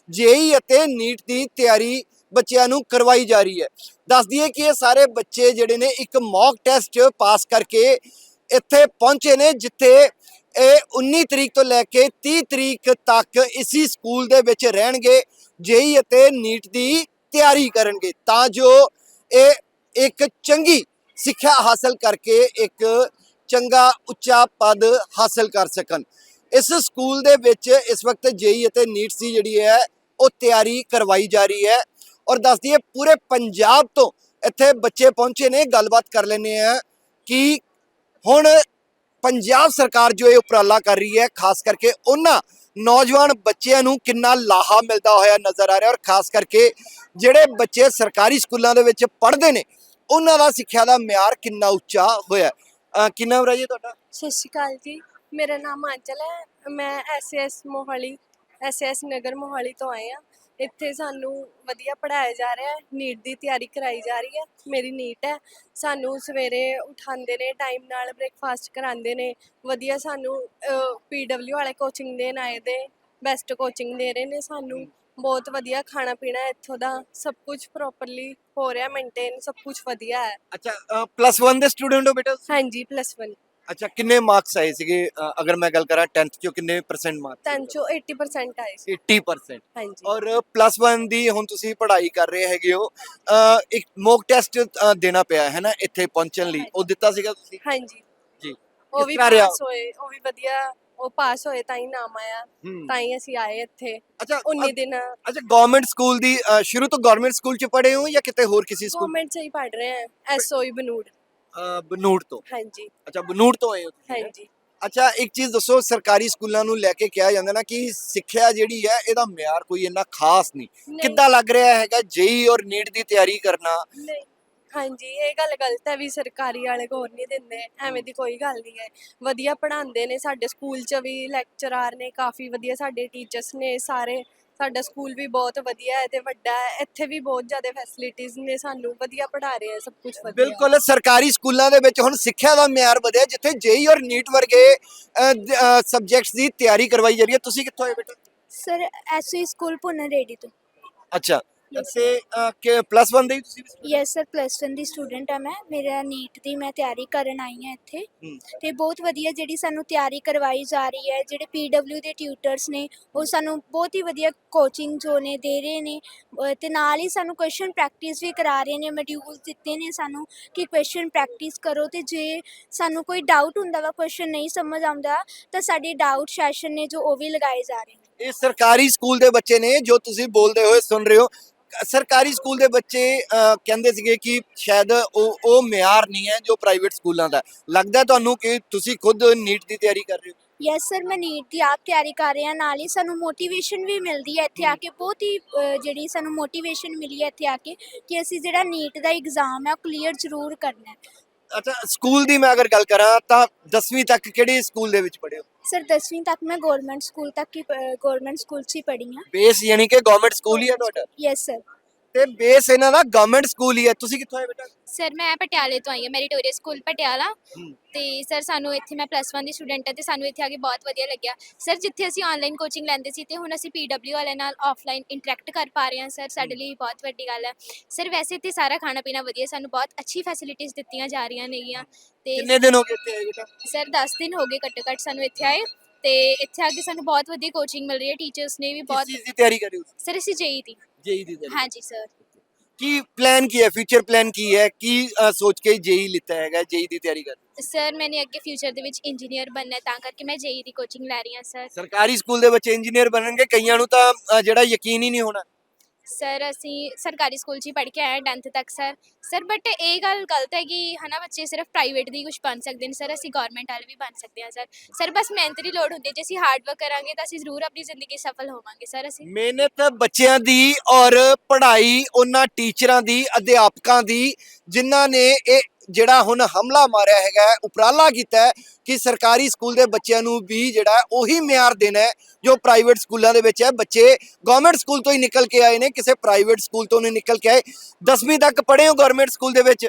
Speaker 1: ਜੇਈ ਅਤੇ ਨੀਟ ਦੀ ਤਿਆਰੀ ਬੱਚਿਆਂ ਨੂੰ ਕਰਵਾਈ ਜਾ ਰਹੀ ਹੈ। ਦੱਸ ਦਈਏ ਕਿ ਇਹ ਸਾਰੇ ਬੱਚੇ ਜਿਹੜੇ ਨੇ ਇੱਕ ਮੌਕ ਟੈਸਟ ਪਾਸ ਕਰਕੇ ਇੱਥੇ ਪਹੁੰਚੇ ਨੇ, ਜਿੱਥੇ ਇਹ 19 ਤਰੀਕ ਤੋਂ ਲੈ ਕੇ 30 ਤਰੀਕ ਤੱਕ ਇਸੀ ਸਕੂਲ ਦੇ ਵਿੱਚ ਰਹਿਣਗੇ, ਜੇਈ ਅਤੇ ਨੀਟ ਦੀ ਤਿਆਰੀ ਕਰਨਗੇ। ਤਾਂ ਜੋ ਇਹ ਇੱਕ ਚੰਗੀ ਸਿੱਖਿਆ ਹਾਸਲ ਕਰਕੇ ਇੱਕ ਚੰਗਾ ਉੱਚਾ ਪਦ ਹਾਸਲ ਕਰ ਸਕਣ। ਇਸ ਸਕੂਲ ਦੇ ਵਿੱਚ ਇਸ ਵਕਤ ਜੇਈ ਅਤੇ ਨੀਟ ਦੀ ਜਿਹੜੀ ਹੈ, ਉਹ ਤਿਆਰੀ ਕਰਵਾਈ ਜਾ ਰਹੀ ਹੈ। ਔਰ ਦੱਸ ਦਈਏ ਪੂਰੇ ਪੰਜਾਬ ਤੋਂ ਇੱਥੇ ਬੱਚੇ ਪਹੁੰਚੇ ਨੇ, ਗੱਲਬਾਤ ਕਰ ਲੈਂਦੇ ਆ ਕਿ ਹੁਣ ਪੰਜਾਬ ਸਰਕਾਰ ਜੋ ਇਹ ਉਪਰਾਲਾ ਕਰ ਰਹੀ ਹੈ, ਖਾਸ ਕਰਕੇ ਉਹਨਾਂ ਨੌਜਵਾਨ ਬੱਚਿਆਂ ਨੂੰ ਕਿੰਨਾ ਲਾਹਾ ਮਿਲਦਾ ਹੋਇਆ ਨਜ਼ਰ ਆ ਰਿਹਾ ਔਰ ਖਾਸ ਕਰਕੇ ਜਿਹੜੇ ਬੱਚੇ ਸਰਕਾਰੀ ਸਕੂਲਾਂ ਦੇ ਵਿੱਚ ਪੜ੍ਹਦੇ ਨੇ, ਉਹਨਾਂ ਦਾ ਸਿੱਖਿਆ ਦਾ ਮਿਆਰ ਕਿੰਨਾ ਉੱਚਾ ਹੋਇਆ ਕਿੰਨਾ ਵਰਾ ਜੀ ਤੁਹਾਡਾ?
Speaker 2: ਸਤਿ ਸ਼੍ਰੀ ਅਕਾਲ ਜੀ, ਮੇਰਾ ਨਾਮ ਆਂਚਲ ਹੈ, ਮੈਂ ਐਸਐਸ ਮੋਹਾਲੀ ਐਸਐਸ ਨਗਰ ਮੋਹਾਲੀ ਤੋਂ ਆਏ ਆ ਇੱਥੇ ਸਾਨੂੰ ਵਧੀਆ ਪੜਾਇਆ ਜਾ ਰਿਹਾ ਹੈ ਨੀਟ ਦੀ ਤਿਆਰੀ ਕਰਾਈ ਜਾ ਰਹੀ ਹੈ ਮੇਰੀ ਨੀਟ ਹੈ। ਸਾਨੂੰ ਸਵੇਰੇ ਉਠਾਉਂਦੇ ਨੇ ਟਾਈਮ ਨਾਲ ਬ੍ਰੇਕਫਾਸਟ ਕਰਾਉਂਦੇ ਨੇ। ਵਧੀਆ ਸਾਨੂੰ ਪੀਡਬਲਿਊ ਵਾਲੇ ਕੋਚਿੰਗ ਦੇਣ ਆਏ ਦੇ ਬੈਸਟ ਕੋਚਿੰਗ ਦੇ ਰਹੇ ਨੇ ਸਾਨੂੰ। ਬਹੁਤ ਵਧੀਆ ਖਾਣਾ ਪੀਣਾ ਇੱਥੋਂ ਦਾ ਸਭ ਕੁਝ ਪ੍ਰੋਪਰਲੀ ਹੋ ਰਿਹਾ ਮੇਨਟੇਨ ਸਭ ਕੁਝ ਵਧੀਆ ਹੈ।
Speaker 1: ਅੱਛਾ ਪਲੱਸ 1 ਦੇ ਸਟੂਡੈਂਟ ਹੋ ਬੇਟਾ
Speaker 2: ਹਾਂਜੀ ਪਲੱਸ 1
Speaker 1: ਅੱਛਾ ਕਿੰਨੇ ਮਾਰਕਸ ਆਏ ਸੀਗੇ? ਅ, ਅਗਰ ਮੈਂ ਗੱਲ ਕਰਾਂ 10th ਚੋਂ ਕਿੰਨੇ ਪਰਸੈਂਟ ਮਾਰਕਸ
Speaker 2: ਤਾਂ ਚੋ 80% ਆਏ ਸੀ।
Speaker 1: 80%
Speaker 2: ਹਾਂਜੀ।
Speaker 1: ਔਰ ਪਲੱਸ 1 ਦੀ ਹੁਣ ਤੁਸੀਂ ਪੜ੍ਹਾਈ ਕਰ ਰਹੇ ਹੈਗੇ ਹੋ ਅ, ਇੱਕ ਮੌਕ ਟੈਸਟ ਦੇਣਾ ਪਿਆ ਹੈ ਨਾ ਇੱਥੇ ਪਹੁੰਚਣ ਲਈ। ਉਹ ਦਿੱਤਾ ਸੀਗਾ ਤੁਸੀਂ?
Speaker 2: ਹਾਂਜੀ।
Speaker 1: ਜੀ।
Speaker 2: ਉਹ
Speaker 1: ਕਿਸ
Speaker 2: ਵੀ
Speaker 1: ਤਰ੍ਹਾਂ ਰਿਹਾ?
Speaker 2: ਪਾਸ ਹੋਏ ਉਹ ਵੀ ਵਧੀਆ ਉਹ ਪਾਸ ਹੋਏ ਤਾਂ ਹੀ ਨਾਮ ਆਇਆ।
Speaker 1: ਹੂੰ।
Speaker 2: ਤਾਂ ਹੀ ਅਸੀਂ ਆਏ ਇੱਥੇ।
Speaker 1: ਅੱਛਾ
Speaker 2: 19 ਦਿਨ।
Speaker 1: ਅੱਛਾ ਗਵਰਨਮੈਂਟ ਸਕੂਲ ਦੀ ਅ, ਸ਼ੁਰੂ ਤੋਂ ਗਵਰਨਮੈਂਟ ਸਕੂਲ ਚ ਪੜ੍ਹੇ ਹੋ ਜਾਂ ਕਿਤੇ ਹੋਰ ਕਿਸੇ ਸਕੂਲ
Speaker 2: ਗਵਰਨਮੈਂਟ ਚ ਹੀ ਪੜ ਰਹੇ ਹਾਂ ਐਸਓਈ ਬਨੂੜ।
Speaker 1: ਅ, ਬਨੂੜ ਤੋਂ।
Speaker 2: ਹਾਂਜੀ।
Speaker 1: ਅੱਛਾ ਬਨੂੜ ਤੋਂ ਆਏ ਹੋ ਤੁਸੀਂ?
Speaker 2: ਹਾਂਜੀ।
Speaker 1: ਅੱਛਾ ਇੱਕ ਚੀਜ਼ ਦੱਸੋ ਸਰਕਾਰੀ ਸਕੂਲਾਂ ਨੂੰ ਲੈ ਕੇ ਕਿਹਾ ਜਾਂਦਾ ਨਾ ਕਿ ਸਿੱਖਿਆ ਜਿਹੜੀ ਹੈ ਇਹਦਾ ਮਿਆਰ ਕੋਈ ਇੰਨਾ ਖਾਸ ਨਹੀਂ।
Speaker 2: ਨਹੀਂ,
Speaker 1: ਕਿੱਦਾਂ ਲੱਗ ਰਿਹਾ ਹੈਗਾ ਜੇਈ ਔਰ ਨੀਟ ਦੀ ਤਿਆਰੀ ਕਰਨਾ?
Speaker 2: ਨਹੀਂ। ਹਾਂਜੀ ਇਹ ਗੱਲ ਗਲਤ ਹੈ ਵੀ ਸਰਕਾਰੀ ਵਾਲੇ ਗੌਰ ਨਹੀਂ ਦਿੰਦੇ ਐਵੇਂ ਦੀ ਕੋਈ ਗੱਲ ਨਹੀਂ ਹੈ। ਵਧੀਆ ਪੜ੍ਹਾਉਂਦੇ ਨੇ ਸਾਡੇ ਸਕੂਲ 'ਚ ਵੀ ਲੈਕਚਰਾਰ ਨੇ ਕਾਫੀ ਵਧੀਆ ਸਾਡੇ ਟੀਚਰਸ ਨੇ ਸਾਰੇ ਸਾਡਾ ਸਕੂਲ ਵੀ ਬਹੁਤ ਵਧੀਆ ਹੈ ਤੇ ਵੱਡਾ ਹੈ ਇੱਥੇ ਵੀ ਬਹੁਤ ਜ਼ਿਆਦਾ ਫੈਸਿਲਿਟੀਆਂ ਨੇ ਸਾਨੂੰ ਵਧੀਆ ਪੜ੍ਹਾ ਰਹੇ ਆ ਸਭ ਕੁਝ ਵਧੀਆ।
Speaker 1: ਬਿਲਕੁਲ ਸਰਕਾਰੀ ਸਕੂਲਾਂ ਦੇ ਵਿੱਚ ਹੁਣ ਸਿੱਖਿਆ ਦਾ ਮਿਆਰ ਵਧਿਆ ਜਿੱਥੇ ਜੇਈ ਔਰ ਨੀਟ ਵਰਗੇ ਸਬਜੈਕਟਸ ਦੀ ਤਿਆਰੀ ਕਰਵਾਈ ਜਾ ਰਹੀ ਹੈ। ਤੁਸੀਂ ਕਿੱਥੋਂ ਆਏ ਬੇਟਾ?
Speaker 8: ਸਰ ਐਸਯੂ ਸਕੂਲ ਪੁਨੇ ਰੇਡੀ ਤੋਂ।
Speaker 1: ਅੱਛਾ ਅ, ਕਿ ਪਲੱਸ 1 ਦੇ ਹੀ ਤੁਸੀਂ
Speaker 8: ਯੈਸ ਸਰ ਪਲੱਸ 1 ਦੀ ਸਟੂਡੈਂਟ ਆ ਮੈਂ। ਮੇਰਾ ਨੀਟ ਦੀ ਮੈਂ ਤਿਆਰੀ ਕਰਨ ਆਈ ਹਾਂ ਇੱਥੇ।
Speaker 1: ਹੂੰ।
Speaker 8: ਤੇ ਬਹੁਤ ਵਧੀਆ ਜਿਹੜੀ ਸਾਨੂੰ ਤਿਆਰੀ ਕਰਵਾਈ ਜਾ ਰਹੀ ਹੈ ਜਿਹੜੇ ਪੀਡਬਲਿਊ ਦੇ ਟਿਊਟਰਸ ਨੇ ਉਹ ਸਾਨੂੰ ਬਹੁਤ ਹੀ ਵਧੀਆ ਕੋਚਿੰਗ ਜੋ ਨੇ ਦੇ ਰਹੇ ਨੇ। ਅਹ ਤੇ ਨਾਲ ਹੀ ਸਾਨੂੰ ਕੁਐਸਚਨ ਪ੍ਰੈਕਟਿਸ ਵੀ ਕਰਾ ਰਹੇ ਨੇ ਮੋਡਿਊਲਸ ਦਿੱਤੇ ਨੇ ਸਾਨੂੰ ਕਿ ਕੁਐਸਚਨ ਪ੍ਰੈਕਟਿਸ ਕਰੋ। ਤੇ ਜੇ ਸਾਨੂੰ ਕੋਈ ਡਾਊਟ ਹੁੰਦਾ ਵਾ ਕੁਐਸਚਨ ਨਹੀਂ ਸਮਝ ਆਉਂਦਾ ਤਾਂ ਸਾਡੇ ਡਾਊਟ ਸੈਸ਼ਨ ਨੇ ਜੋ ਉਹ ਵੀ ਲਗਾਏ ਜਾ ਰਹੇ ਨੇ।
Speaker 1: ਇਹ ਸਰਕਾਰੀ ਸਕੂਲ ਦੇ ਬੱਚੇ ਨੇ ਜੋ ਤੁਸੀਂ ਬੋਲਦੇ ਹੋਏ ਸੁਣ ਰਹੇ ਹੋ। ਸਰਕਾਰੀ ਸਕੂਲ ਦੇ ਬੱਚੇ ਕਹਿੰਦੇ ਸੀਗੇ ਕਿ ਸ਼ਾਇਦ ਉਹ ਉਹ ਮਿਆਰ ਨਹੀਂ ਹੈ ਜੋ ਪ੍ਰਾਈਵੇਟ ਸਕੂਲਾਂ ਦਾ। ਲੱਗਦਾ ਤੁਹਾਨੂੰ ਕਿ ਤੁਸੀਂ ਖੁਦ ਨੀਟ ਦੀ ਤਿਆਰੀ ਕਰ ਰਹੇ ਹੋ?
Speaker 8: ਯੈਸ ਸਰ ਮੈਂ ਨੀਟ ਦੀ ਆਪ ਤਿਆਰੀ ਕਰ ਰਹੀ ਨਾਲ ਹੀ ਸਾਨੂੰ ਮੋਟੀਵੇਸ਼ਨ ਵੀ ਮਿਲਦੀ ਹੈ ਇੱਥੇ ਆ ਕੇ। ਬਹੁਤ ਹੀ ਜਿਹੜੀ ਸਾਨੂੰ ਮੋਟੀਵੇਸ਼ਨ ਮਿਲੀ ਹੈ ਇੱਥੇ ਆ ਕੇ ਕਿ ਅਸੀਂ ਜਿਹੜਾ ਨੀਟ ਦਾ ਐਗਜ਼ਾਮ ਹੈ ਉਹ ਕਲੀਅਰ ਜ਼ਰੂਰ ਕਰਨਾ ਹੈ।
Speaker 1: ਅੱਛਾ ਸਕੂਲ ਦੀ ਮੈਂ ਅਗਰ ਗੱਲ ਕਰਾਂ ਤਾਂ 10ਵੀਂ ਤੱਕ ਕਿਹੜੇ ਸਕੂਲ ਦੇ ਵਿੱਚ ਪੜ੍ਹੇ ਹੋ?
Speaker 8: ਸਰ 10ਵੀਂ ਤੱਕ ਮੈਂ ਗਵਰਨਮੈਂਟ ਸਕੂਲ ਤੱਕ ਹੀ ਗਵਰਨਮੈਂਟ ਸਕੂਲ 'ਚ ਹੀ ਪੜ੍ਹੀ ਹਾਂ।
Speaker 1: ਬੇਸ ਯਾਨੀ ਕਿ ਗਵਰਨਮੈਂਟ ਸਕੂਲ ਹੀ ਹੈ ਤੁਹਾਡਾ?
Speaker 8: ਯੈਸ ਸਰ
Speaker 1: ਤੇ ਬੇਸ ਇਹਨਾਂ ਦਾ ਗਵਰਨਮੈਂਟ ਸਕੂਲ ਹੀ ਹੈ। ਤੁਸੀਂ ਕਿੱਥੋਂ ਆਏ ਬੇਟਾ?
Speaker 4: ਸਰ ਮੈਂ ਪਟਿਆਲੇ ਤੋਂ ਆਈ ਹਾਂ। Meritorious School Patiala. ਤੇ ਸਰ ਸਾਨੂੰ ਇੱਥੇ ਮੈਂ ਪਲੱਸ 1 ਦੀ ਸਟੂਡੈਂਟ ਹਾਂ ਤੇ ਸਾਨੂੰ ਇੱਥੇ ਆ ਕੇ ਬਹੁਤ ਵਧੀਆ ਲੱਗਿਆ। ਸਰ ਜਿੱਥੇ ਅਸੀਂ ਆਨਲਾਈਨ ਕੋਚਿੰਗ ਲੈਂਦੇ ਸੀ ਤੇ ਹੁਣ ਅਸੀਂ ਪੀਡਬਲਿਊ ਵਾਲਿਆਂ ਨਾਲ ਆਫਲਾਈਨ ਇੰਟਰੈਕਟ ਕਰ ਪਾ ਰਹੇ ਹਾਂ ਸਰ ਸਾਡੇ ਲਈ ਬਹੁਤ ਵੱਡੀ ਗੱਲ ਹੈ। ਸਰ ਵੈਸੇ ਤੇ ਸਾਰਾ ਖਾਣਾ ਪੀਣਾ ਵਧੀਆ ਸਾਨੂੰ ਬਹੁਤ ਅੱਛੀ ਫੈਸਿਲਿਟੀਆਂ ਦਿੱਤੀਆਂ ਜਾ ਰਹੀਆਂ ਨੇਗੀਆਂ। ਤੇ
Speaker 1: ਕਿੰਨੇ ਦਿਨ ਹੋ ਗਏ ਇੱਥੇ ਆਏ ਬੇਟਾ?
Speaker 4: ਸਰ 10 ਦਿਨ ਹੋ ਗਏ ਘੱਟੋ ਘੱਟ ਸਾਨੂੰ ਇੱਥੇ ਆਏ। ਤੇ ਇੱਥੇ ਆ ਕੇ ਸਾਨੂੰ ਬਹੁਤ ਵਧੀਆ ਕੋਚਿੰਗ ਮਿਲ ਰਹੀ ਹੈ। ਟੀਚਰਸ ਨੇ ਵੀ
Speaker 1: ਕਿਸ
Speaker 4: ਬਹੁਤ
Speaker 1: ਚੀਜ਼ ਦੀ ਤਿਆਰੀ ਕਰ ਹੋ
Speaker 4: ਸਰ ਅਸੀਂ ਜੇਈ ਦੀ।
Speaker 1: ਜੇਈ ਦੀ ਤਿਆਰੀ
Speaker 4: ਹਾਂਜੀ ਸਰ
Speaker 1: ਕੀ ਪਲਾਨ ਕੀ ਹੈ? ਫਿਊਚਰ ਪਲਾਨ ਕੀ ਹੈ? ਕੀ ਅ, ਸੋਚ ਕੇ ਜੇਈ ਲਿੱਤਾ ਹੈਗਾ? ਜੇਈ ਦੀ ਤਿਆਰੀ ਕਰ?
Speaker 4: ਸਰ ਮੈਨੇ ਅੱਗੇ ਫਿਊਚਰ ਦੇ ਵਿੱਚ ਇੰਜੀਨੀਅਰ ਬਣਨਾ ਹੈ ਤਾਂ ਕਰਕੇ ਮੈਂ ਜੇਈ ਦੀ ਕੋਚਿੰਗ ਲੈ ਰਹੀ ਹਾਂ ਸਰ
Speaker 1: ਸਰਕਾਰੀ ਸਕੂਲ ਦੇ ਬੱਚੇ ਇੰਜੀਨੀਅਰ ਬਣਨਗੇ ਕਈਆਂ ਨੂੰ ਤਾਂ ਅ, ਜਿਹੜਾ ਯਕੀਨ ਹੀ ਨਹੀਂ ਹੋਣਾ।
Speaker 4: ਸਰ, ਅਸੀਂ ਸਰਕਾਰੀ ਸਕੂਲ 'ਚ ਹੀ ਪੜ੍ਹ ਕੇ ਆਏ 10th ਤੱਕ, ਸਰ। ਸਰ ਬਟ ਇਹ ਗੱਲ ਗਲਤ ਹੈ ਕਿ ਹਨਾ ਬੱਚੇ ਸਿਰਫ ਪ੍ਰਾਈਵੇਟ ਦੀ ਕੁਝ ਬਣ ਸਕਦੇ ਨੇ, ਸਰ। ਅਸੀਂ ਗਵਰਨਮੈਂਟ ਵਾਲੇ ਵੀ ਬਣ ਸਕਦੇ ਹਾਂ, ਸਰ। ਸਰ, ਬਸ ਮਿਹਨਤ ਦੀ ਲੋੜ ਹੁੰਦੀ ਹੈ। ਜੇ ਅਸੀਂ ਹਾਰਡ ਵਰਕ ਕਰਾਂਗੇ ਤਾਂ ਅਸੀਂ ਜ਼ਰੂਰ ਆਪਣੀ ਜ਼ਿੰਦਗੀ 'ਚ ਸਫਲ ਹੋਵਾਂਗੇ, ਸਰ, ਅਸੀਂ।
Speaker 1: ਮਿਹਨਤ ਬੱਚਿਆਂ ਦੀ ਔਰ ਪੜ੍ਹਾਈ ਉਹਨਾਂ ਟੀਚਰਾਂ ਦੀ, ਅਧਿਆਪਕਾਂ ਦੀ, ਜਿਨ੍ਹਾਂ ਨੇ ਇਹ ਜਿਹੜਾ ਹੁਣ ਹਮਲਾ ਮਾਰਿਆ ਹੈਗਾ ਉਪਰਾਲਾ ਕੀਤਾ ਕਿ ਸਰਕਾਰੀ ਸਕੂਲ ਦੇ ਬੱਚਿਆਂ ਨੂੰ ਵੀ ਜਿਹੜਾ ਉਹੀ ਮਿਆਰ ਦੇਣਾ ਹੈ ਜੋ ਪ੍ਰਾਈਵੇਟ ਸਕੂਲਾਂ ਦੇ ਵਿੱਚ ਹੈ। ਬੱਚੇ ਗਵਰਨਮੈਂਟ ਸਕੂਲ ਤੋਂ ਹੀ ਨਿਕਲ ਕੇ ਆਏ ਨੇ ਕਿਸੇ ਪ੍ਰਾਈਵੇਟ ਸਕੂਲ ਤੋਂ ਨਹੀਂ ਨਿਕਲ ਕੇ ਆਏ। 10ਵੀਂ ਤੱਕ ਪੜ੍ਹੇ ਹੋ ਗਵਰਨਮੈਂਟ ਸਕੂਲ ਦੇ ਵਿੱਚ?